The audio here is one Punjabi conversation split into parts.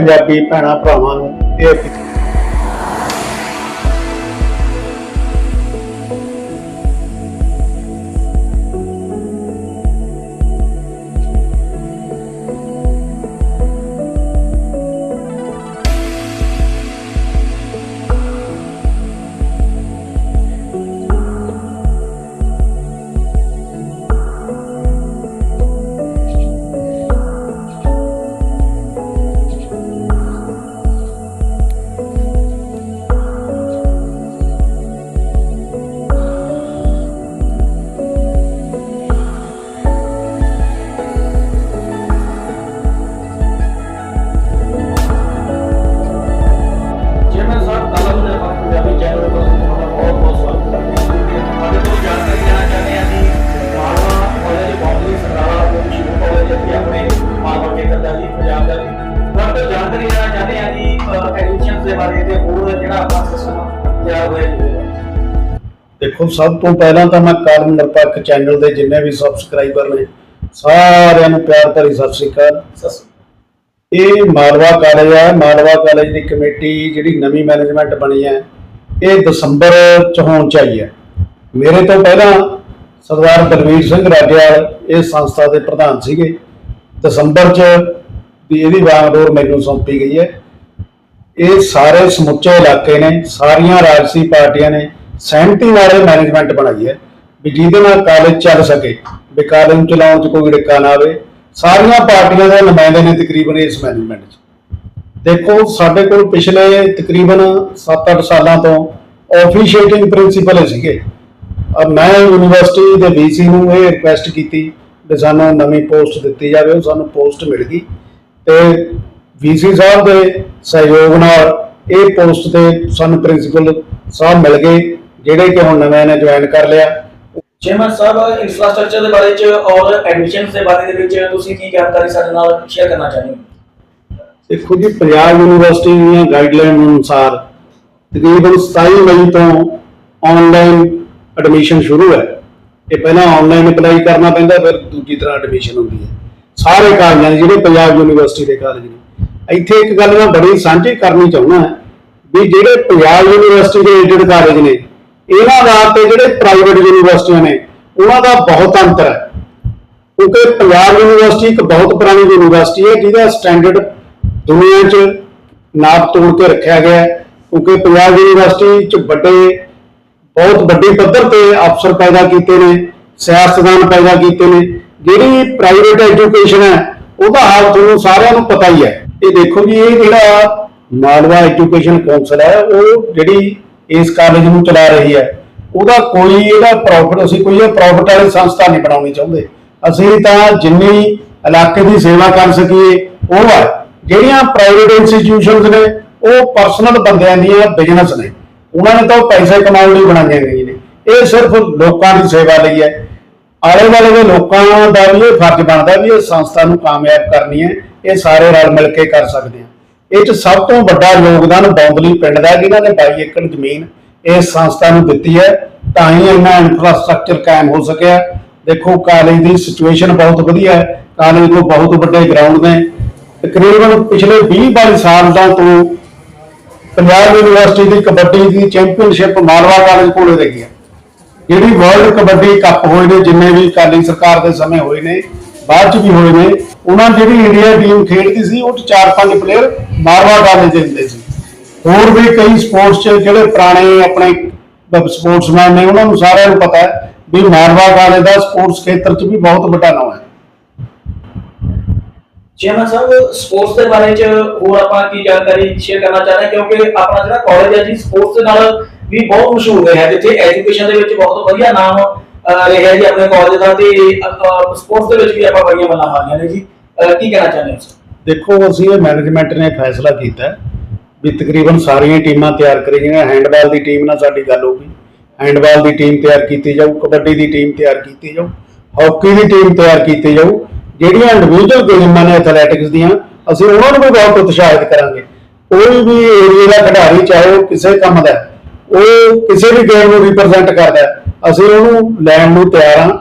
ਪੰਜਾਬੀ ਭੈਣਾਂ ਭਰਾਵਾਂ ਨੂੰ ਇਹ ਸਭ ਤੋਂ ਪਹਿਲਾਂ ਤਾਂ ਮੈਂ ਕਾਰਨ ਨਿਰਪੱਖ ਚੈਨਲ ਦੇ ਜਿੰਨੇ ਵੀ ਸਬਸਕ੍ਰਾਈਬਰ ਨੇ ਸਾਰਿਆਂ ਨੂੰ ਪਿਆਰ ਭਰੀ ਸਤਿ ਸ੍ਰੀ ਅਕਾਲ। ਇਹ ਮਾਲਵਾ ਕਾਲਜ ਹੈ ਮਾਲਵਾ ਕਾਲਜ ਦੀ ਕਮੇਟੀ ਜਿਹੜੀ ਨਵੀਂ ਮੈਨੇਜਮੈਂਟ ਬਣੀ ਹੈ ਇਹ ਦਸੰਬਰ ਚ ਹੋਣ ਚਾਹੀ ਹੈ। ਮੇਰੇ ਤੋਂ ਪਹਿਲਾਂ ਸਰਦਾਰ ਬਲਵੀਰ ਸਿੰਘ ਰਾਜਿਆਲ ਇਹ ਸੰਸਥਾ ਦੇ ਪ੍ਰਧਾਨ ਸੀਗੇ। ਦਸੰਬਰ ਚ ਦੀ ਇਹਦੀ ਵਾਂਗਡੋਰ ਮੈਨੂੰ ਸੌਂਪੀ ਗਈ ਹੈ। ਇਹ ਸਾਰੇ ਸਮੁੱਚੇ ਇਲਾਕੇ ਨੇ ਸਾਰੀਆਂ ਰਾਜਸੀ ਪਾਰਟੀਆਂ ਨੇ ਸਹਿਮਤੀ ਨਾਲ ਇਹ ਮੈਨੇਜਮੈਂਟ ਬਣਾਈ ਹੈ ਵੀ ਜਿਹਦੇ ਨਾਲ ਕਾਲਜ ਚੱਲ ਸਕੇ, ਵੀ ਕਾਲਜ ਨੂੰ ਚਲਾਉਣ 'ਚ ਕੋਈ ਡਿੱਕਾ ਨਾ ਆਵੇ, ਸਾਰੀਆਂ ਪਾਰਟੀਆਂ ਦੇ ਨੁਮਾਇੰਦੇ ਨੇ ਤਕਰੀਬਨ ਇਸ ਮੈਨੇਜਮੈਂਟ 'ਚ। ਦੇਖੋ, ਸਾਡੇ ਕੋਲ ਪਿਛਲੇ ਤਕਰੀਬਨ 7-8 ਸਾਲਾਂ ਤੋਂ ਆਫੀਸ਼ੀਏਟਿੰਗ ਪ੍ਰਿੰਸੀਪਲ ਸੀਗੇ। ਮੈਂ ਯੂਨੀਵਰਸਿਟੀ ਦੇ ਵੀਸੀ ਨੂੰ ਇਹ ਰਿਕੁਐਸਟ ਕੀਤੀ ਕਿ ਸਾਨੂੰ ਨਵੀਂ ਪੋਸਟ ਦਿੱਤੀ ਜਾਵੇ, ਉਹ ਸਾਨੂੰ ਪੋਸਟ ਮਿਲ ਗਈ ਤੇ ਵੀਸੀ ਸਾਹਿਬ ਦੇ ਸਹਿਯੋਗ ਨਾਲ ਇਹ ਪੋਸਟ ਤੇ ਸਾਨੂੰ ਪ੍ਰਿੰਸੀਪਲ ਸਾਹਿਬ ਮਿਲ ਗਏ। ਜਿਹੜੇ ਕਿ ਹੁਣ ਨਵੇਂ ਨੇ ਜੁਆਇਨ ਕਰ ਲਿਆ। ਚੇਅਰਮੈਨ ਸਾਹਿਬ ਇਨਫਰਾਸਟ੍ਰਕਚਰ ਦੇ ਬਾਰੇ ਚ ਔਰ ਐਡਮਿਸ਼ਨ ਦੇ ਬਾਰੇ ਦੇ ਵਿੱਚ ਤੁਸੀਂ ਕੀ ਜਾਣਕਾਰੀ ਸਾਡੇ ਨਾਲ ਸ਼ੇਅਰ ਕਰਨਾ ਚਾਹੁੰਦੇ ਹੋ? ਦੇਖੋ ਜੀ ਪੰਜਾਬ ਯੂਨੀਵਰਸਿਟੀ ਦੀਆਂ ਗਾਈਡਲਾਈਨ ਅਨੁਸਾਰ ਤਕਰੀਬਨ 27 ਮਈ ਤੋਂ ਆਨਲਾਈਨ ਐਡਮਿਸ਼ਨ ਸ਼ੁਰੂ ਹੈ। ਇਹ ਪਹਿਲਾਂ ਆਨਲਾਈਨ ਅਪਲਾਈ ਕਰਨਾ ਪੈਂਦਾ ਫਿਰ ਦੂਜੀ ਤਰ੍ਹਾਂ ਐਡਮਿਸ਼ਨ ਹੁੰਦੀ ਹੈ। ਸਾਰੇ ਕਾਲਜਾਂ ਦੇ ਜਿਹੜੇ ਪੰਜਾਬ ਯੂਨੀਵਰਸਿਟੀ ਦੇ ਕਾਲਜ ਨੇ। ਇੱਥੇ ਇੱਕ ਗੱਲ ਮੈਂ ਬੜੀ ਸਾਂਝੀ ਕਰਨੀ ਚਾਹੁੰਦਾ ਵੀ ਜਿਹੜੇ ਪੰਜਾਬ ਯੂਨੀਵਰਸਿਟੀ ਦੇ ਏਡਡ ਕਾਲਜ ਨੇ ਇਹਨਾਂ ਦਾ ਤੇ ਜਿਹੜੇ ਪ੍ਰਾਈਵੇਟ ਯੂਨੀਵਰਸਿਟੀਆਂ ਨੇ, ਉਹਨਾਂ ਦਾ ਬਹੁਤ ਅੰਤਰ ਹੈ। ਕਿਉਂਕਿ ਪੰਜਾਬ ਯੂਨੀਵਰਸਿਟੀ ਇੱਕ ਬਹੁਤ ਪੁਰਾਣੀ ਯੂਨੀਵਰਸਿਟੀ ਹੈ, ਜਿਹਦਾ ਸਟੈਂਡਰਡ ਦੁਨੀਆ 'ਚ ਨਾਪ ਤੋੜ ਕੇ ਰੱਖਿਆ ਗਿਆ ਹੈ। ਕਿਉਂਕਿ ਪੰਜਾਬ ਯੂਨੀਵਰਸਿਟੀ 'ਚ ਵੱਡੇ, ਬਹੁਤ ਵੱਡੀ ਪੱਧਰ ਤੇ ਅਫਸਰ ਪੈਦਾ ਕੀਤੇ ਨੇ ਸਿਆਸਤਦਾਨ ਪੈਦਾ ਕੀਤੇ ਨੇ। ਜਿਹੜੀ ਪ੍ਰਾਈਵੇਟ ਐਜੂਕੇਸ਼ਨ ਹੈ, ਉਹਦਾ ਹਾਲ ਤੁਹਾਨੂੰ ਸਾਰਿਆਂ ਨੂੰ ਪਤਾ ਹੀ ਹੈ। ਇਹ ਦੇਖੋ ਜੀ, ਇਹ ਜਿਹੜਾ ਮਾਲਵਾ ਐਜੂਕੇਸ਼ਨ ਕੌਂਸਲ ਹੈ, ਉਹ ਜਿਹੜੀ ਇਸ ਕਾਲਜ ਨੂੰ ਚਲਾ ਰਹੀ ਹੈ। ਉਹਦਾ ਕੋਈ ਇਹਦਾ ਪ੍ਰੋਫਿਟ ਅਸੀਂ ਕੋਈ ਇਹ ਪ੍ਰੋਫਿਟ ਵਾਲੀ ਸੰਸਥਾ ਨਹੀਂ ਬਣਾਉਣੀ ਚਾਹੁੰਦੇ। ਅਸੀਂ ਤਾਂ ਜਿੰਨੀ ਇਲਾਕੇ ਦੀ ਸੇਵਾ ਕਰ ਸਕੀਏ, ਉਹ ਹੈ। ਜਿਹੜੀਆਂ ਪ੍ਰਾਈਵੇਟ ਇੰਸਟੀਟਿਊਸ਼ਨਸ ਨੇ, ਉਹ ਪਰਸਨਲ ਬੰਦਿਆਂ ਦੀਆਂ ਬਿਜ਼ਨਸ ਨੇ। ਉਹਨਾਂ ਨੇ ਤਾਂ ਉਹ ਪੈਸੇ ਕਮਾਉਣ ਲਈ ਬਣਾਈਆਂ ਗਈਆਂ ਨੇ। ਇਹ ਸਿਰਫ ਲੋਕਾਂ ਦੀ ਸੇਵਾ ਲਈ ਹੈ। ਆਲੇ ਵਾਲੇ ਦੇ ਲੋਕਾਂ ਦਾ ਵੀ ਇਹ ਫਰਜ਼ ਬਣਦਾ ਵੀ ਇਹ ਸੰਸਥਾ ਨੂੰ ਕਾਮਯਾਬ ਕਰਨੀ ਹੈ। ਇਹ ਸਾਰੇ ਰਲ ਮਿਲ ਕੇ ਕਰ ਸਕਦੇ ਆ ਇਹ ਚ ਸਭ ਤੋਂ ਵੱਡਾ ਯੋਗਦਾਨ ਬੌਂਦਲੀ ਪਿੰਡ ਦਾ ਹੈ, ਜਿਨ੍ਹਾਂ ਨੇ 22 ਏਕੜ ਜ਼ਮੀਨ ਇਸ ਸੰਸਥਾ ਨੂੰ ਦਿੱਤੀ ਹੈ ਤਾਂ ਹੀ ਇਹਨਾਂ ਇਨਫਰਾਸਟ੍ਰਕਚਰ ਕਾਇਮ ਹੋ ਸਕਿਆ ਦੇਖੋ ਕਾਲਜ ਦੀ ਸਿਚੁਏਸ਼ਨ ਬਹੁਤ ਵਧੀਆ ਹੈ ਕਾਲਜ ਕੋਲ ਬਹੁਤ ਵੱਡੇ ਗਰਾਊਂਡ ਨੇ। ਤਕਰੀਬਨ ਪਿਛਲੇ 20 22 ਸਾਲਾਂ ਤੋਂ ਪੰਜਾਬ ਯੂਨੀਵਰਸਿਟੀ ਦੀ ਕਬੱਡੀ ਦੀ ਚੈਂਪੀਅਨਸ਼ਿਪ ਮਾਲਵਾ ਕਾਲਜ ਕੋਲੇ ਰਹੀ ਹੈ। ਜਿਹੜੀ ਵਰਲਡ ਕਬੱਡੀ ਕੱਪ ਹੋਏ ਨੇ ਜਿੰਨੇ ਵੀ ਕਾਲੀ ਸਰਕਾਰ ਦੇ ਸਮੇਂ ਹੋਏ ਨੇ ਬਾਅਦ ਚ ਵੀ ਹੋਏ ਨੇ ਉਹਨਾਂ ਜਿਹੜੀ ਇੰਡੀਆ ਟੀਮ ਖੇਡਦੀ ਸੀ ਉਹ ਚਾਰ ਪੰਜ ਪਲੇਅਰ ਮਾਰਵਾ ਕਾਲਜ ਦੇ ਹੁੰਦੇ ਸੀ ਹੋਰ ਵੀ ਕਈ ਸਪੋਰਟਸ ਚ ਜਿਹੜੇ ਪੁਰਾਣੇ ਆਪਣੇ ਸਪੋਰਟਸਮੈਨ ਨੇ ਉਹਨਾਂ ਨੂੰ ਸਾਰਿਆਂ ਨੂੰ ਪਤਾ ਹੈ ਵੀ ਮਾਰਵਾ ਕਾਲਜ ਦਾ ਸਪੋਰਟਸ ਖੇਤਰ ਚ ਵੀ ਬਹੁਤ ਵੱਡਾ ਨਾਮ ਹੈ। ਚੇਅਰਮੈਨ ਸਾਹਿਬ ਸਪੋਰਟਸ ਦੇ ਬਾਰੇ ਚ ਹੋਰ ਆਪਾਂ ਕੀ ਜਾਣਕਾਰੀ ਸ਼ੇਅਰ ਕਰਨਾ ਚਾਹੁੰਦੇ ਹਾਂ? ਕਿਉਂਕਿ ਆਪਣਾ ਜਿਹੜਾ ਕਾਲਜ ਹੈ ਜੀ ਸਪੋਰਟਸ ਦੇ ਨਾਲ ਵੀ ਬਹੁਤ ਮਸ਼ਹੂਰ ਹੈ ਜਿੱਥੇ ਐਜੂਕੇਸ਼ਨ ਦੇ ਵਿੱਚ ਬਹੁਤ ਵਧੀਆ ਨਾਮ ਅਹ, ਰਿਹਾ ਜੀ ਆਪਣੇ ਕਾਲਜ ਦਾ ਤੇ ਸਪੋਰਟਸ ਦੇ ਵਿੱਚ ਵੀ ਆਪਾਂ ਬੜੀਆਂ ਮੱਲਾਂ ਮਾਰੀਆਂ ਨੇ ਜੀ। ਅਹ, ਕੀ ਕਹਿਣਾ ਚਾਹੁੰਦੇ ਹੋ? ਤੁਸੀਂ? ਦੇਖੋ, ਅਸੀਂ ਇਹ ਮੈਨੇਜਮੈਂਟ ਨੇ ਫੈਸਲਾ ਕੀਤਾ ਵੀ ਤਕਰੀਬਨ ਸਾਰੀਆਂ ਟੀਮਾਂ ਤਿਆਰ ਕਰੀ ਕਰੀਆਂ ਹੈਂਡਬਾਲ ਦੀ ਟੀਮ ਨਾਲ ਸਾਡੀ ਗੱਲ ਹੋ ਗਈ। ਹੈਂਡਬਾਲ ਦੀ ਟੀਮ ਤਿਆਰ ਕੀਤੀ ਜਾਊ, ਕਬੱਡੀ ਦੀ ਟੀਮ ਤਿਆਰ ਕੀਤੀ ਜਾਊ ਹਾਕੀ ਦੀ ਟੀਮ ਤਿਆਰ ਕੀਤੀ ਜਾਊ। ਜਿਹੜੀਆਂ ਇੰਡੀਵਿਜੂਅਲ ਗੇਮਾਂ ਨੇ ਐਥਲੈਟਿਕਸ ਦੀਆਂ, ਅਸੀਂ ਉਹਨਾਂ ਨੂੰ ਵੀ ਬਹੁਤ ਉਤਸ਼ਾਹਿਤ ਕਰਾਂਗੇ। ਕੋਈ ਵੀ ਏਰੀਆ ਦਾ ਖਿਡਾਰੀ, ਚਾਹੇ ਉਹ ਕਿਸੇ ਕੰਮ ਦਾ ਉਹ ਕਿਸੇ ਵੀ ਗੇਮ ਨੂੰ ਰਿਪਰੈਜ਼ੈਂਟ ਕਰਦਾ ਅਸੀਂ ਉਹਨੂੰ ਲੈਣ ਨੂੰ ਤਿਆਰ ਹਾਂ।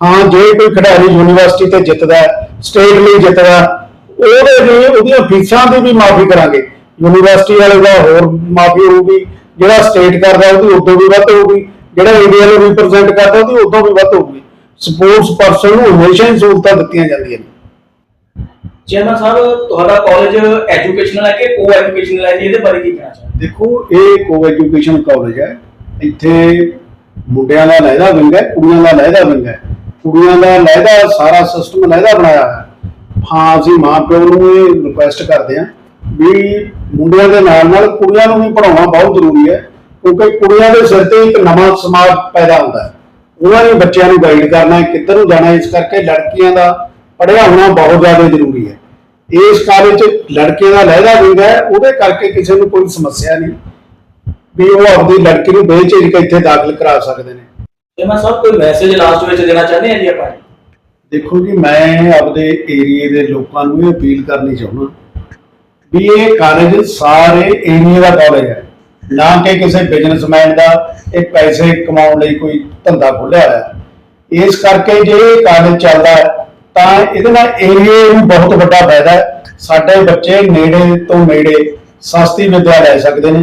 ਹਾਂ, ਜੇ ਕੋਈ ਖਿਡਾਰੀ ਯੂਨੀਵਰਸਿਟੀ ਤੇ ਜਿੱਤਦਾ ਸਟੇਟ ਲਈ ਜਿੱਤਦਾ ਉਹਦੇ ਲਈ ਉਹਦੀਆਂ ਫੀਸਾਂ ਦੀ ਵੀ ਮਾਫੀ ਕਰਾਂਗੇ। ਯੂਨੀਵਰਸਿਟੀ ਵਾਲੇ ਦਾ ਹੋਰ ਮਾਫੀ ਹੋਊਗੀ ਜਿਹੜਾ ਸਟੇਟ ਕਰਦਾ ਉਹਦੀ ਉਦੋਂ ਵੀ ਵੱਧ ਹੋਊਗੀ ਜਿਹੜਾ ਇੰਡੀਆ ਨੂੰ ਰਿਪਰੈਜ਼ੈਂਟ ਕਰਦਾ ਉਹਦੀ ਉਦੋਂ ਵੀ ਵੱਧ ਹੋਊਗੀ। ਸਪੋਰਟਸ ਪਰਸਨ ਨੂੰ ਹਮੇਸ਼ਾ ਹੀ ਸਹੂਲਤਾਂ ਦਿੱਤੀਆਂ ਜਾਂਦੀਆਂ ਨੇ। ਚੇਅਰਮੈਨ ਸਾਹਿਬ ਤੁਹਾਡਾ ਕਾਲਜ ਐਜੂਕੇਸ਼ਨਲ ਹੈ ਕਿ ਕੋ ਐਜੂਕੇਸ਼ਨਲ ਹੈ ਜੀ? ਇਹਦੇ ਬਾਰੇ ਕੀ ਕਹਿਣਾ ਚਾਹੁੰਦੇ ਦੇਖੋ ਇਹ ਕੋ ਐਜੂਕੇਸ਼ਨ ਕਾਲਜ ਹੈ। ਇੱਥੇ ਮੁੰਡਿਆਂ ਦਾ ਲਹਿਦਾ ਵਿੰਗ ਹੈ ਕੁੜੀਆਂ ਦਾ ਲਹਿਦਾ ਵਿੰਗ ਹੈ। ਕੁੜੀਆਂ ਦਾ ਲਹਿਦਾ ਸਾਰਾ ਸਿਸਟਮ ਲਹਿਦਾ ਬਣਾਇਆ ਹੈ। ਹਾਂ, ਅਸੀਂ ਮਾਂ ਨੂੰ ਇਹ ਰਿਕੁਐਸਟ ਕਰਦੇ ਹਾਂ ਵੀ ਮੁੰਡਿਆਂ ਦੇ ਨਾਲ ਨਾਲ ਕੁੜੀਆਂ ਨੂੰ ਵੀ ਪੜਾਉਣਾ ਬਹੁਤ ਜ਼ਰੂਰੀ ਹੈ, ਕਿਉਂਕਿ ਕੁੜੀਆਂ ਦੇ ਸਿਰ ਤੇ ਇੱਕ ਨਵਾਂ ਸਮਾਜ ਪੈਦਾ ਹੁੰਦਾ ਹੈ। ਉਹਨਾਂ ਨੇ ਬੱਚਿਆਂ ਨੂੰ ਗਾਈਡ ਕਰਨਾ ਹੈ, ਕਿੱਧਰ ਨੂੰ ਜਾਣਾ ਇਸ ਕਰਕੇ ਲੜਕੀਆਂ ਦਾ ਪੜ੍ਹਿਆ ਹੋਣਾ ਬਹੁਤ ਜ਼ਿਆਦਾ ਜ਼ਰੂਰੀ ਹੈ। ਇਸ ਕਾਲਜ 'ਚ ਲੜਕੀਆਂ ਦਾ ਲਹਿਦਾ ਵਿੰਗ ਹੈ, ਉਹਦੇ ਕਰਕੇ ਕਿਸੇ ਨੂੰ ਕੋਈ ਸਮੱਸਿਆ ਨਹੀਂ ਵੀ ਉਹ ਆਪਣੀ ਲੜਕੀ ਨੂੰ ਬੇਝਿਜਕ ਇੱਥੇ ਦਾਖਲ ਕਰਾ ਸਕਦੇ ਨੇ। ਚੇਅਰਮੈਨ ਸਾਹਿਬ ਕੋਈ ਮੈਸੇਜ ਲਾਸਟ ਵਿੱਚ ਦੇਣਾ ਚਾਹੁੰਦੇ ਆ ਜੀ ਆਪਾਂ? ਦੇਖੋ ਜੀ ਮੈਂ ਆਪਦੇ ਏਰੀਏ ਦੇ ਲੋਕਾਂ ਨੂੰ ਇਹ ਅਪੀਲ ਕਰਨੀ ਚਾਹੁੰਦਾ ਵੀ ਇਹ ਕਾਲਜ ਸਾਰੇ ਏਰੀਏ ਦਾ ਕਾਲਜ ਹੈ। ਨਾ ਕਿ ਕਿਸੇ ਬਿਜ਼ਨਸਮੈਨ ਦਾ ਇਹ ਪੈਸੇ ਕਮਾਉਣ ਲਈ ਕੋਈ ਧੰਦਾ ਖੋਲ੍ਹਿਆ ਹੋਇਆ ਇਸ ਕਰਕੇ ਜੇ ਇਹ ਕਾਲਜ ਚੱਲਦਾ ਹੈ, ਤਾਂ ਇਹਦੇ ਨਾਲ ਏਰੀਏ ਨੂੰ ਬਹੁਤ ਵੱਡਾ ਫਾਇਦਾ ਹੈ। ਸਾਡੇ ਬੱਚੇ ਨੇੜੇ ਤੋਂ ਨੇੜੇ ਸਸਤੀ ਵਿੱਦਿਆ ਲੈ ਸਕਦੇ ਨੇ।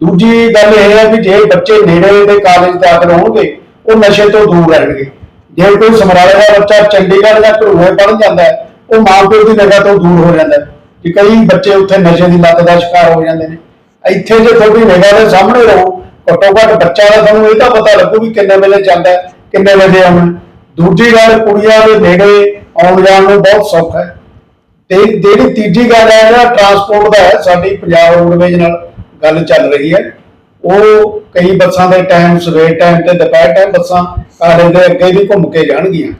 ਦੂਜੀ ਗੱਲ ਇਹ ਹੈ ਵੀ ਜੇ ਬੱਚੇ ਨੇੜੇ ਦੇ ਕਾਲਜ ਦਾਖਲ ਹੋਣਗੇ ਉਹ ਨਸ਼ੇ ਤੋਂ ਦੂਰ ਰਹਿਣਗੇ। ਜੇ ਕੋਈ ਸਮਰਾਲੇ ਦਾ ਬੱਚਾ ਚੰਡੀਗੜ੍ਹ ਜਾਂ ਘਰੂਏ ਪੜ੍ਹਨ ਜਾਂਦਾ ਹੈ, ਉਹ ਮਾਂ ਪਿਓ ਦੀ ਨਿਗਾਹ ਤੋਂ ਦੂਰ ਹੋ ਜਾਂਦਾ ਹੈ ਕਿ ਕਈ ਬੱਚੇ ਉੱਥੇ ਨਸ਼ੇ ਦੀ ਲੱਤ ਦਾ ਸ਼ਿਕਾਰ ਹੋ ਜਾਂਦੇ ਨੇ। ਇੱਥੇ ਜੇ ਤੁਹਾਡੀ ਨਿਗਾਹ ਦੇ ਸਾਹਮਣੇ ਰਹੋ, ਘੱਟੋ ਘੱਟ ਬੱਚਾ ਦਾ ਤੁਹਾਨੂੰ ਇਹ ਤਾਂ ਪਤਾ ਲੱਗੂ ਵੀ ਕਿੰਨੇ ਵੇਲੇ ਜਾਂਦਾ ਕਿੰਨੇ ਵੇਲੇ ਆਉਣਾ ਦੂਜੀ ਗੱਲ, ਕੁੜੀਆਂ ਦੇ ਨੇੜੇ ਆਉਣ ਜਾਣ ਨੂੰ ਬਹੁਤ ਸੌਖਾ ਹੈ। ਤੇ ਜਿਹੜੀ ਤੀਜੀ ਗੱਲ ਹੈ, ਜਿਹੜਾ ਟਰਾਂਸਪੋਰਟ ਦਾ ਹੈ, ਸਾਡੀ ਪੰਜਾਬ ਰੋਡਵੇਜ ਨਾਲ ਗੱਲ ਚੱਲ ਰਹੀ ਹੈ। ਉਹ ਕਈ ਬੱਸਾਂ ਦੇ ਟਾਈਮ ਸਵੇਰ ਟਾਈਮ ਤੇ ਦੁਪਹਿਰ ਟਾਈਮ ਬੱਸਾਂ ਕਾਲਜ ਦੇ ਅੱਗੇ ਵੀ ਘੁੰਮ ਕੇ ਜਾਣਗੀਆਂ।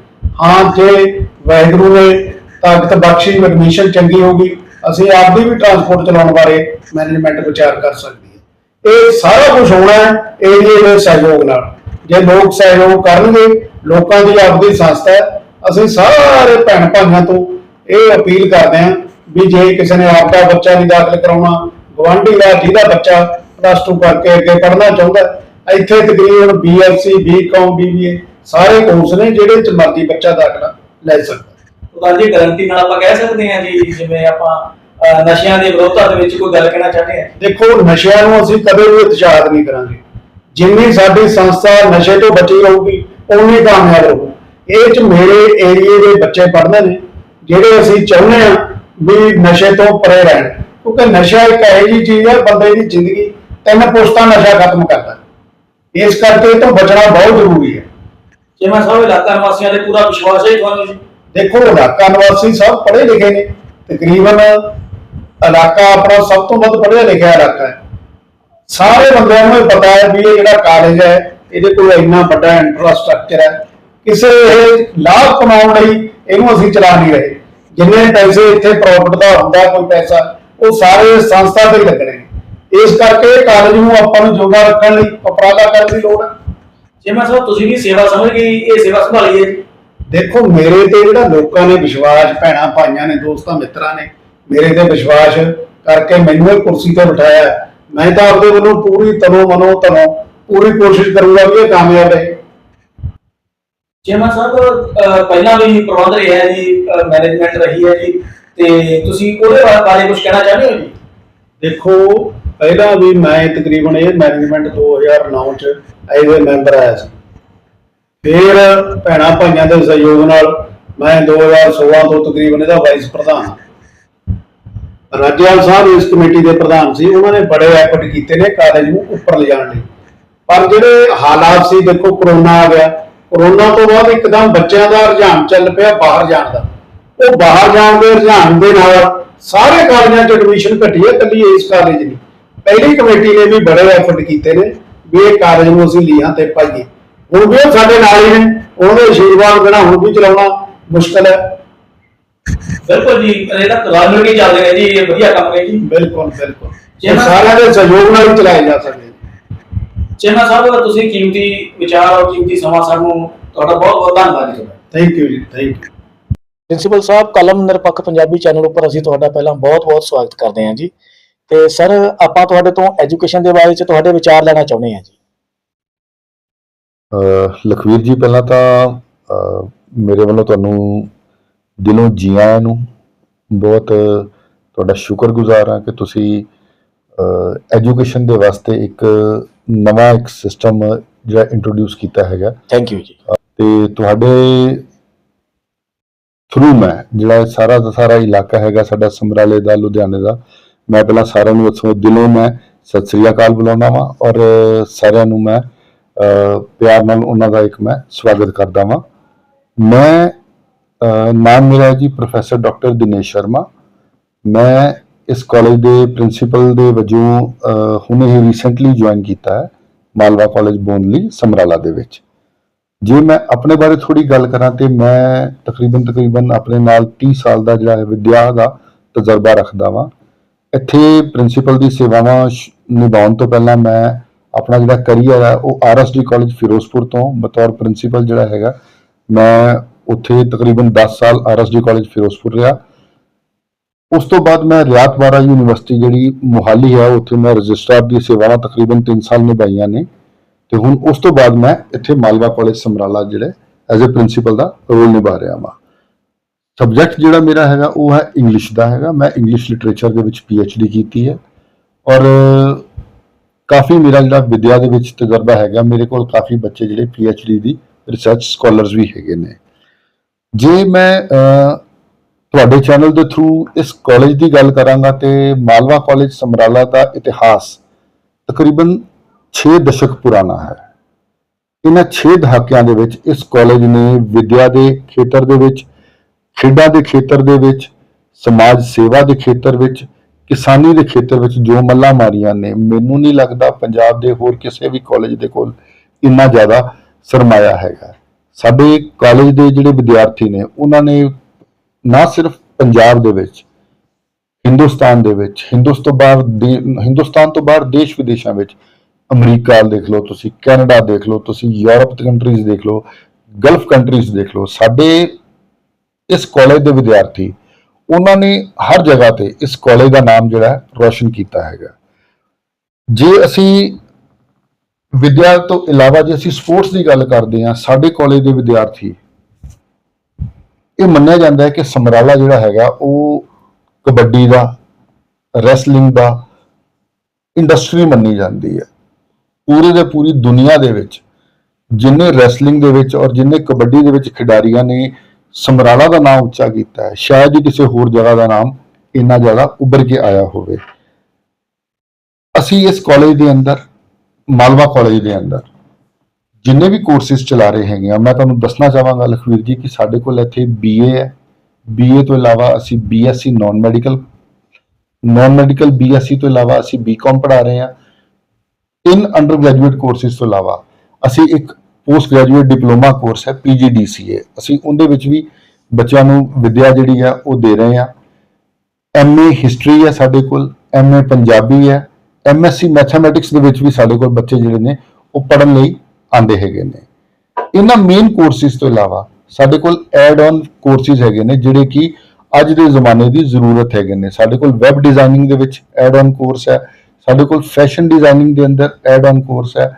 ਹਾਂ, ਜੇ ਵਾਹਿਗੁਰੂ ਨੇ ਤਾਕਤ ਬਖਸ਼ੀ ਐਡਮਿਸ਼ਨ ਚੰਗੀ ਹੋਗੀ ਅਸੀਂ ਆਪਦੀ ਵੀ ਟਰਾਂਸਪੋਰਟ ਚਲਾਉਣ ਬਾਰੇ ਮੈਨੇਜਮੈਂਟ ਵਿਚਾਰ ਕਰ ਸਕਦੀ ਹੈ। ਇਹ ਸਾਰਾ ਕੁਝ ਹੋਣਾ ਹੈ ਏਰੀਏ ਦੇ ਸਹਿਯੋਗ ਨਾਲ। ਜੇ ਲੋਕ ਸਹਿਯੋਗ ਕਰਨਗੇ, ਲੋਕਾਂ ਦੀ ਆਪਦੀ ਸੰਸਥਾ ਹੈ, ਅਸੀਂ ਸਾਰੇ ਭੈਣ ਭਾਈਆਂ ਤੋਂ ਇਹ ਅਪੀਲ ਕਰਦੇ ਹਾਂ ਵੀ ਜੇ ਕਿਸੇ ਨੇ ਆਪਦਾ ਬੱਚਾ ਨਹੀਂ ਦਾਖਲ ਕਰਾਉਣਾ ਗਵਾਂਢੀ ਦਾ ਜਿਹਦਾ ਬੱਚਾ ਪਲੱਸ 2 ਕਰਕੇ ਅੱਗੇ ਪੜ੍ਹਨਾ ਚਾਹੁੰਦਾ ਹੈ, ਇੱਥੇ ਤਕਰੀਬਨ BSc BCom BBA ਸਾਰੇ ਕੋਰਸ ਨੇ ਜਿਹੜੇ ਚ ਮਰਜ਼ੀ ਬੱਚਾ ਦਾਖਲਾ ਲੈ ਸਕਦਾ ਉਹਦਾ ਜੀ ਗਾਰੰਟੀ ਨਾਲ ਆਪਾਂ ਕਹਿ ਸਕਦੇ ਹਾਂ ਜੀ ਜਿਵੇਂ ਆਪਾਂ ਨਸ਼ਿਆਂ ਦੇ ਵਿਰੋਧਤਾ ਦੇ ਵਿੱਚ ਕੋਈ ਗੱਲ ਕਹਿਣਾ ਚਾਹੁੰਦੇ ਆ ਦੇਖੋ ਨਸ਼ਿਆਂ ਨੂੰ ਅਸੀਂ ਕਦੇ ਵੀ ਉਤਸ਼ਾਹਤ ਨਹੀਂ ਕਰਾਂਗੇ। ਜਿੰਨੀ ਸਾਡੀ ਸੰਸਥਾ ਨਸ਼ੇ ਤੋਂ ਬਚੀ ਰਹੂਗੀ ਉਨੀ ਕਾਮਯਾਬ ਰਹੂ ਇਹ ਚ ਮੇਰੇ ਏਰੀਏ ਦੇ ਬੱਚੇ ਪੜ੍ਹਦੇ ਨੇ ਜਿਹੜੇ ਅਸੀਂ ਚਾਹੁੰਦੇ ਹਾਂ ਵੀ ਨਸ਼ੇ ਤੋਂ ਪਰੇ ਰਹਿਣ। ਕਿਉਂਕਿ ਨਸ਼ਾ ਇੱਕ ਇਹੋ ਜਿਹੀ ਚੀਜ਼ ਹੈ ਬੰਦੇ ਦੀ ਜ਼ਿੰਦਗੀ ਤਿੰਨ ਪੁਸ਼ਤਾਂ ਨਸ਼ਾ ਖਤਮ ਕਰਦਾ। ਇਸ ਕਰਕੇ ਇਹ ਤੋਂ ਬਚਣਾ ਬਹੁਤ ਜ਼ਰੂਰੀ ਹੈ। ਚੇਅਰਮੈਨ ਸਾਹਿਬ ਇਲਾਕਾ ਨਿਵਾਸੀਆਂ ਦੇ ਪੂਰਾ ਵਿਸ਼ਵਾਸ ਹੈ ਤੁਹਾਨੂੰ ਜੀ। ਦੇਖੋ ਇਲਾਕਾ ਨਿਵਾਸੀ ਸਭ ਪੜ੍ਹੇ ਲਿਖੇ ਨੇ। ਤਕਰੀਬਨ ਇਲਾਕਾ ਆਪਣਾ ਸਭ ਤੋਂ ਵੱਧ ਪੜ੍ਹਿਆ ਲਿਖਿਆ ਇਲਾਕਾ ਹੈ। ਸਾਰੇ ਬੰਦਿਆਂ ਨੂੰ ਇਹ ਪਤਾ ਹੈ ਵੀ ਇਹ ਜਿਹੜਾ ਕਾਲਜ ਹੈ ਇਹਦੇ ਕੋਲ ਇੰਨਾ ਵੱਡਾ ਇਨਫਰਾਸਟ੍ਰਕਚਰ ਹੈ। ਕਿਸੇ ਇਹ ਲਾਭ ਕਮਾਉਣ ਲਈ ਇਹਨੂੰ ਅਸੀਂ ਚਲਾ ਨਹੀਂ ਰਹੇ। ਜਿੰਨੇ ਪੈਸੇ ਇੱਥੇ ਪ੍ਰੋਫਿਟ ਦਾ ਹੁੰਦਾ ਕੋਈ ਪੈਸਾ ਉਹ ਸਾਰੇ ਸੰਸਥਾ ਤੇ ਹੀ ਲੱਗਣੇ ਨੇ। ਇਸ ਕਰਕੇ ਕਾਲਜ ਨੂੰ ਆਪਾਂ ਨੂੰ ਜਿਉਂਦਾ ਰੱਖਣ ਲਈ ਉਪਰਾਲਾ ਕਰਨ ਦੀ ਲੋੜ ਹੈ ਚੇਅਰਮੈਨ ਸਾਹਿਬ ਤੁਸੀਂ ਵੀ ਸੇਵਾ ਸਮਝ ਹੀ ਇਹ ਸੇਵਾ ਸੰਭਾਲੀ ਹੈ। ਜੀ ਦੇਖੋ ਮੇਰੇ ਤੇ ਜਿਹੜਾ ਲੋਕਾਂ ਨੇ ਵਿਸ਼ਵਾਸ ਭੈਣਾਂ ਭਾਈਆਂ ਨੇ ਦੋਸਤਾਂ ਮਿੱਤਰਾਂ ਨੇ ਮੇਰੇ ਤੇ ਵਿਸ਼ਵਾਸ ਕਰਕੇ ਮੈਨੂੰ ਇਹ ਕੁਰਸੀ ਤੇ ਬਿਠਾਇਆ। ਮੈਂ ਤਾਂ ਆਪਦੇ ਵੱਲੋਂ ਪੂਰੀ ਤਨੋਂ ਮਨੋਂ ਤਨੋਂ ਪੂਰੀ ਕੋਸ਼ਿਸ਼ ਕਰੂੰਗਾ ਵੀ ਇਹ ਕਾਮਯਾਬ ਰਹੇ। ਚੇਅਰਮੈਨ ਸਾਹਿਬ ਪਹਿਲਾਂ ਵੀ ਪ੍ਰਬੰਧ ਰਿਹਾ ਹੈ ਜੀ ਮੈਨੇਜਮੈਂਟ ਰਹੀ ਹੈ ਜੀ ਤੇ ਤੁਸੀਂ ਉਹਦੇ ਬਾਰੇ ਕੁਝ ਕਹਿਣਾ ਚਾਹੁੰਦੇ ਹੋ ਜੀ? ਦੇਖੋ ਪਹਿਲਾਂ ਵੀ ਮੈਂ ਤਕਰੀਬਨ ਇਹ ਮੈਨੇਜਮੈਂਟ 2009 ਚ ਐਜ਼ ਅ ਮੈਂਬਰ ਆਇਆ ਸੀ। ਫਿਰ ਭੈਣਾਂ ਭਾਈਆਂ ਦੇ ਸਹਿਯੋਗ ਨਾਲ ਮੈਂ 2016 ਤੋਂ ਤਕਰੀਬਨ ਇਹਦਾ ਵਾਈਸ ਪ੍ਰਧਾਨ ਰਾਜਿਆਲ ਸਾਹਿਬ ਇਸ ਕਮੇਟੀ ਦੇ ਪ੍ਰਧਾਨ ਸੀ। ਉਹਨਾਂ ਨੇ ਬੜੇ ਐਫਰਟ ਕੀਤੇ ਨੇ ਕਾਲਜ ਨੂੰ ਉੱਪਰ ਲਿਜਾਣ ਲਈ। ਪਰ ਜਿਹੜੇ ਹਾਲਾਤ ਸੀ, ਦੇਖੋ ਕਰੋਨਾ ਆ ਗਿਆ। ਕਰੋਨਾ ਤੋਂ ਬਾਅਦ ਇੱਕਦਮ ਬੱਚਿਆਂ ਦਾ ਰੁਝਾਨ ਚੱਲ ਪਿਆ ਬਾਹਰ ਜਾਣ ਦਾ। ਉਹ ਬਾਹਰ ਜਾਣ ਦੇ ਰੁਝਾਨ ਦੇ ਨਾਲ ਸਾਰੇ ਕਾਲਜਾਂ 'ਚ ਐਡਮਿਸ਼ਨ ਘਟੀ ਹੈ ਕੱਲੀ ਇਸ ਕਾਲਜ ਨਹੀਂ ਪਹਿਲੀ ਕਮੇਟੀ ਨੇ ਵੀ ਬੜੇ ਐਫਰਟ ਕੀਤੇ ਨੇ ਵੀ ਇਹ ਕਾਲਜ ਨੂੰ ਅਸੀਂ ਲੀਹਾਂ ਤੇ ਪਾਈਏ। ਹੁਣ ਵੀ ਉਹ ਸਾਡੇ ਨਾਲ ਹੀ ਨੇ ਉਹਦੇ ਆਸ਼ੀਰਵਾਦ ਬਿਨਾਂ ਹੁਣ ਵੀ ਚਲਾਉਣਾ ਮੁਸ਼ਕਲ ਹੈ। ਬਿਲਕੁਲ ਜੀ ਇਹ ਤਾਂ ਰਲ ਮਿਲ ਕੇ ਚੱਲਦੇ ਨੇ ਜੀ ਇਹ ਵਧੀਆ ਕੰਮ ਹੈ ਜੀ। ਬਿਲਕੁਲ ਬਿਲਕੁਲ। ਇਹ ਸਾਰਿਆਂ ਦੇ ਸਹਿਯੋਗ ਨਾਲ ਹੀ ਚਲਾਏ ਜਾ ਸਕਦੇ ਨੇ। ਚੇਅਰਮੈਨ ਸਾਹਿਬ ਤੁਸੀਂ ਕੀਮਤੀ ਵਿਚਾਰ ਔਰ ਕੀਮਤੀ ਸਮਾਂ ਸਾਨੂੰ ਤੁਹਾਡਾ ਬਹੁਤ ਬਹੁਤ ਧੰਨਵਾਦ ji thank you ji thank you principal Sahib Kalam Nirpakh Punjabi channel ਉੱਪਰ ਅਸੀਂ ਤੁਹਾਡਾ ਪਹਿਲਾਂ ਬਹੁਤ-ਬਹੁਤ ਸਵਾਗਤ ਕਰਦੇ ਹਾਂ ਜੀ। ਤੇ ਸਰ ਆਪਾਂ ਤੁਹਾਡੇ ਤੋਂ ਐਜੂਕੇਸ਼ਨ ਦੇ ਬਾਰੇ ਚ ਤੁਹਾਡੇ ਵਿਚਾਰ ਲੈਣਾ ਚਾਹੁੰਦੇ ਹਾਂ ਜੀ। ਲਖਵੀਰ ਜੀ ਪਹਿਲਾਂ ਤਾਂ ਮੇਰੇ ਵੱਲੋਂ ਤੁਹਾਨੂੰ ਦਿਲੋਂ ਜੀ ਆਇਆਂ ਨੂੰ ਬਹੁਤ ਤੁਹਾਡਾ ਸ਼ੁਕਰਗੁਜ਼ਾਰ ਹਾਂ ਕਿ ਤੁਸੀਂ ਐਜੂਕੇਸ਼ਨ ਦੇ ਵਾਸਤੇ ਇੱਕ ਨਵਾਂ ਇੱਕ ਸਿਸਟਮ ਜਿਹੜਾ ਇੰਟਰੋਡਿਊਸ ਕੀਤਾ ਹੈਗਾ। ਥੈਂਕ ਯੂ ਜੀ। ਤੇ ਤੁਹਾਡੇ ਥਰੂ ਮੈਂ ਜਿਹੜਾ ਇਹ ਸਾਰਾ ਦਾ ਸਾਰਾ ਇਲਾਕਾ ਹੈਗਾ ਸਾਡਾ ਸਮਰਾਲੇ ਦਾ ਲੁਧਿਆਣੇ ਦਾ ਮੈਂ ਪਹਿਲਾਂ ਸਾਰਿਆਂ ਨੂੰ ਉੱਥੋਂ ਦਿਲੋਂ ਮੈਂ ਸਤਿ ਸ੍ਰੀ ਅਕਾਲ ਬੁਲਾਉਂਦਾ ਵਾਂ ਔਰ ਸਾਰਿਆਂ ਨੂੰ ਮੈਂ ਪਿਆਰ ਨਾਲ ਉਹਨਾਂ ਦਾ ਇੱਕ ਮੈਂ ਸਵਾਗਤ ਕਰਦਾ ਵਾਂ। ਮੈਂ ਨਾਮ ਮੇਰਾ ਹੈ ਜੀ ਪ੍ਰੋਫੈਸਰ ਡਾਕਟਰ ਦਿਨੇਸ਼ ਸ਼ਰਮਾ। ਮੈਂ ਇਸ ਕਾਲਜ ਦੇ ਪ੍ਰਿੰਸੀਪਲ ਦੇ ਵਜੋਂ ਅਹ, ਹੁਣੇ ਹੀ ਰੀਸੈਂਟਲੀ ਜੁਆਇਨ ਕੀਤਾ ਹੈ ਮਾਲਵਾ ਕਾਲਜ ਬੋਨਲੀ ਸਮਰਾਲਾ ਦੇ ਵਿੱਚ। ਜੇ ਮੈਂ ਆਪਣੇ ਬਾਰੇ ਥੋੜੀ ਗੱਲ ਕਰਾਂ ਤੇ ਮੈਂ ਤਕਰੀਬਨ ਤਕਰੀਬਨ ਆਪਣੇ ਨਾਲ 30 ਸਾਲ ਦਾ ਜਿਹੜਾ ਹੈ ਵਿਦਿਆ ਦਾ ਤਜਰਬਾ ਰੱਖਦਾ ਵਾਂ। ਇੱਥੇ ਪ੍ਰਿੰਸੀਪਲ ਦੀ ਸੇਵਾਵਾਂ ਸ਼- ਨਿਭਾਉਣ ਤੋਂ ਪਹਿਲਾਂ ਮੈਂ ਆਪਣਾ ਜਿਹੜਾ ਕੈਰੀਅਰ ਹੈ, ਉਹ ਆਰਐਸਡੀ ਕਾਲਜ ਫਿਰੋਜ਼ਪੁਰ ਤੋਂ ਬਤੌਰ ਪ੍ਰਿੰਸੀਪਲ ਜਿਹੜਾ ਹੈਗਾ, ਮੈਂ ਉੱਥੇ ਤਕਰੀਬਨ 10 ਸਾਲ ਆਰਐਸਡੀ ਕਾਲਜ ਫਿਰੋਜ਼ਪੁਰ ਰਿਹਾ। ਉਸ ਤੋਂ ਬਾਅਦ ਮੈਂ ਰਿਆਤ ਬਾਰਾ ਯੂਨੀਵਰਸਿਟੀ ਜਿਹੜੀ ਮੁਹਾਲੀ ਹੈ, ਉੱਥੇ ਮੈਂ ਰਜਿਸਟਰਾਰ ਦੀ ਸੇਵਾਵਾਂ ਤਕਰੀਬਨ 3 ਸਾਲ ਨਿਭਾਈਆਂ ਨੇ। ਤੇ ਹੁਣ ਉਸ ਤੋਂ ਬਾਅਦ ਮੈਂ ਇੱਥੇ ਮਾਲਵਾ ਕਾਲਜ ਸਮਰਾਲਾ ਜਿਹੜੇ ਐਜ਼ ਅ ਪ੍ਰਿੰਸੀਪਲ ਦਾ ਰੋਲ ਨਿਭਾ ਰਿਹਾ ਹਾਂ ਸਬਜੈਕਟ ਜਿਹੜਾ ਮੇਰਾ ਹੈਗਾ, ਉਹ ਹੈ ਇੰਗਲਿਸ਼ ਦਾ ਹੈਗਾ। ਮੈਂ ਇੰਗਲਿਸ਼ ਲਿਟਰੇਚਰ ਦੇ ਵਿੱਚ ਡੀ ਕੀਤੀ ਹੈ। ਔਰ ਕਾਫੀ ਮੇਰਾ ਜਿਹੜਾ ਵਿਦਿਆ ਦੇ ਵਿੱਚ ਤਜਰਬਾ ਹੈਗਾ, ਮੇਰੇ ਕੋਲ ਕਾਫੀ ਬੱਚੇ ਜਿਹੜੇ ਡੀ ਦੀ ਰਿਸਰਚ ਸਕਾਲਰਸ ਵੀ ਹੈਗੇ ਨੇ। ਜੇ ਮੈਂ ਤੁਹਾਡੇ ਚੈਨਲ ਦੇ ਥਰੂ ਇਸ ਕਾਲਜ ਦੀ ਗੱਲ ਕਰਾਂਗਾ ਤੇ ਮਾਲਵਾ ਕਾਲਜ ਸਮਰਾਲਾ ਦਾ ਇਤਿਹਾਸ ਤਕਰੀਬਨ 6 ਦਸ਼ਕ ਪੁਰਾਣਾ ਹੈ। ਇਹਨਾਂ 6 ਦਹਾਕਿਆਂ ਦੇ ਵਿੱਚ ਇਸ ਕਾਲਜ ਨੇ ਵਿਦਿਆ ਦੇ ਖੇਤਰ ਦੇ ਵਿੱਚ ਖੇਡਾਂ ਦੇ ਖੇਤਰ ਦੇ ਵਿੱਚ, ਸਮਾਜ ਸੇਵਾ ਦੇ ਖੇਤਰ ਵਿੱਚ, ਕਿਸਾਨੀ ਦੇ ਖੇਤਰ ਵਿੱਚ ਜੋ ਮੱਲਾਂ ਮਾਰੀਆਂ ਨੇ, ਮੈਨੂੰ ਨਹੀਂ ਲੱਗਦਾ ਪੰਜਾਬ ਦੇ ਹੋਰ ਕਿਸੇ ਵੀ ਕਾਲਜ ਦੇ ਕੋਲ ਇੰਨਾ ਜ਼ਿਆਦਾ ਸਰਮਾਇਆ ਹੈਗਾ। ਸਾਡੇ ਕਾਲਜ ਦੇ ਜਿਹੜੇ ਵਿਦਿਆਰਥੀ ਨੇ, ਉਹਨਾਂ ਨੇ ਨਾ ਸਿਰਫ ਪੰਜਾਬ ਦੇ ਵਿੱਚ, ਹਿੰਦੁਸਤਾਨ ਦੇ ਵਿੱਚ ਹਿੰਦੁਸਤਾਨ ਬਾਹਰ ਦੇ- ਹਿੰਦੁਸਤਾਨ ਤੋਂ ਬਾਹਰ ਦੇਸ਼ ਵਿਦੇਸ਼ਾਂ ਵਿੱਚ, ਅਮਰੀਕਾ ਦੇਖ ਲਓ ਤੁਸੀਂ, ਕੈਨੇਡਾ ਦੇਖ ਲਓ ਤੁਸੀਂ, ਯੂਰਪ ਕੰਟਰੀਜ਼ ਦੇਖ ਲਓ, ਗਲਫ ਕੰਟਰੀਜ਼ ਦੇਖ ਲਓ, ਸਾਡੇ ਇਸ ਕਾਲਜ ਦੇ ਵਿਦਿਆਰਥੀ, ਉਹਨਾਂ ਨੇ ਹਰ ਜਗ੍ਹਾ ਤੇ ਇਸ ਕਾਲਜ ਦਾ ਨਾਮ ਜਿਹੜਾ ਰੋਸ਼ਨ ਕੀਤਾ ਹੈਗਾ। ਜੇ ਅਸੀਂ ਵਿਦਿਆ ਤੋਂ ਇਲਾਵਾ ਜੇ ਅਸੀਂ ਸਪੋਰਟਸ ਦੀ ਗੱਲ ਕਰਦੇ ਹਾਂ, ਸਾਡੇ ਕਾਲਜ ਦੇ ਵਿਦਿਆਰਥੀ, ਇਹ ਮੰਨਿਆ ਜਾਂਦਾ ਹੈ ਕਿ ਸਮਰਾਲਾ ਜਿਹੜਾ ਹੈਗਾ, ਉਹ ਕਬੱਡੀ ਦਾ ਰੈਸਲਿੰਗ ਦਾ ਇੰਡਸਟਰੀ ਮੰਨੀ ਜਾਂਦੀ ਹੈ। ਪੂਰੇ ਦੇ ਪੂਰੀ ਦੁਨੀਆ ਦੇ ਵਿੱਚ, ਜਿੰਨੇ ਰੈਸਲਿੰਗ ਦੇ ਵਿੱਚ ਔਰ ਜਿੰਨੇ ਕਬੱਡੀ ਦੇ ਵਿੱਚ ਖਿਡਾਰੀਆਂ ਨੇ ਸਮਰਾਲਾ ਦਾ ਨਾਮ ਉੱਚਾ ਕੀਤਾ ਹੈ। ਸ਼ਾਇਦ ਹੀ ਕਿਸੇ ਹੋਰ ਜਗ੍ਹਾ ਦਾ ਨਾਮ ਇੰਨਾ ਜ਼ਿਆਦਾ ਉੱਭਰ ਕੇ ਆਇਆ ਹੋਵੇ। ਅਸੀਂ ਇਸ ਕਾਲਜ ਦੇ ਅੰਦਰ, ਮਾਲਵਾ ਕਾਲਜ ਦੇ ਅੰਦਰ ਜਿੰਨੇ ਵੀ ਕੋਰਸਿਸ ਚਲਾ ਰਹੇ ਹੈਗੇ ਆ ਮੈਂ ਤੁਹਾਨੂੰ ਦੱਸਣਾ ਚਾਹਾਂਗਾ ਲਖਵੀਰ ਜੀ ਕਿ ਸਾਡੇ ਕੋਲ ਇੱਥੇ ਬੀਏ ਹੈ। ਬੀਏ ਤੋਂ ਇਲਾਵਾ ਅਸੀਂ BSc non medical non medical BSc ਤੋਂ ਇਲਾਵਾ ਅਸੀਂ ਬੀਕਾਮ ਪੜ੍ਹਾ ਰਹੇ ਹਾਂ। ਤਿੰਨ ਅੰਡਰ ਗ੍ਰੈਜੂਏਟ ਕੋਰਸਿਸ ਤੋਂ ਇਲਾਵਾ ਅਸੀਂ ਇੱਕ ਪੋਸਟ ਗ੍ਰੈਜੂਏਟ ਡਿਪਲੋਮਾ ਕੋਰਸ ਹੈ ਪੀਜੀਡੀਸੀਏ ਅਸੀਂ ਉਹਦੇ ਵਿੱਚ ਵੀ ਬੱਚਿਆਂ ਨੂੰ ਵਿੱਦਿਆ ਜਿਹੜੀ ਹੈ, ਉਹ ਦੇ ਰਹੇ ਹਾਂ। ਐਮਏ ਹਿਸਟਰੀ ਹੈ ਸਾਡੇ ਕੋਲ ਐਮਏ ਪੰਜਾਬੀ ਹੈ। ਐਮਐਸਸੀ ਮੈਥਮੈਟਿਕਸ ਦੇ ਵਿੱਚ ਵੀ ਸਾਡੇ ਕੋਲ ਬੱਚੇ ਜਿਹੜੇ ਨੇ, ਉਹ ਪੜ੍ਹਨ ਲਈ ਆਂਦੇ ਹੈਗੇ ਨੇ। ਇਹਨਾਂ ਮੇਨ ਕੋਰਸਿਸ ਤੋਂ ਇਲਾਵਾ ਸਾਡੇ ਕੋਲ ਐਡ ਔਨ ਕੋਰਸਿਸ ਹੈਗੇ ਨੇ, ਜਿਹੜੇ ਕਿ ਅੱਜ ਦੇ ਜ਼ਮਾਨੇ ਦੀ ਜ਼ਰੂਰਤ ਹੈਗੇ ਨੇ। ਸਾਡੇ ਕੋਲ ਵੈਬ ਡਿਜ਼ਾਈਨਿੰਗ ਦੇ ਵਿੱਚ ਐਡ ਔਨ ਕੋਰਸ ਹੈ। ਸਾਡੇ ਕੋਲ ਫੈਸ਼ਨ ਡਿਜ਼ਾਈਨਿੰਗ ਦੇ ਅੰਦਰ ਐਡ ਔਨ ਕੋਰਸ ਹੈ।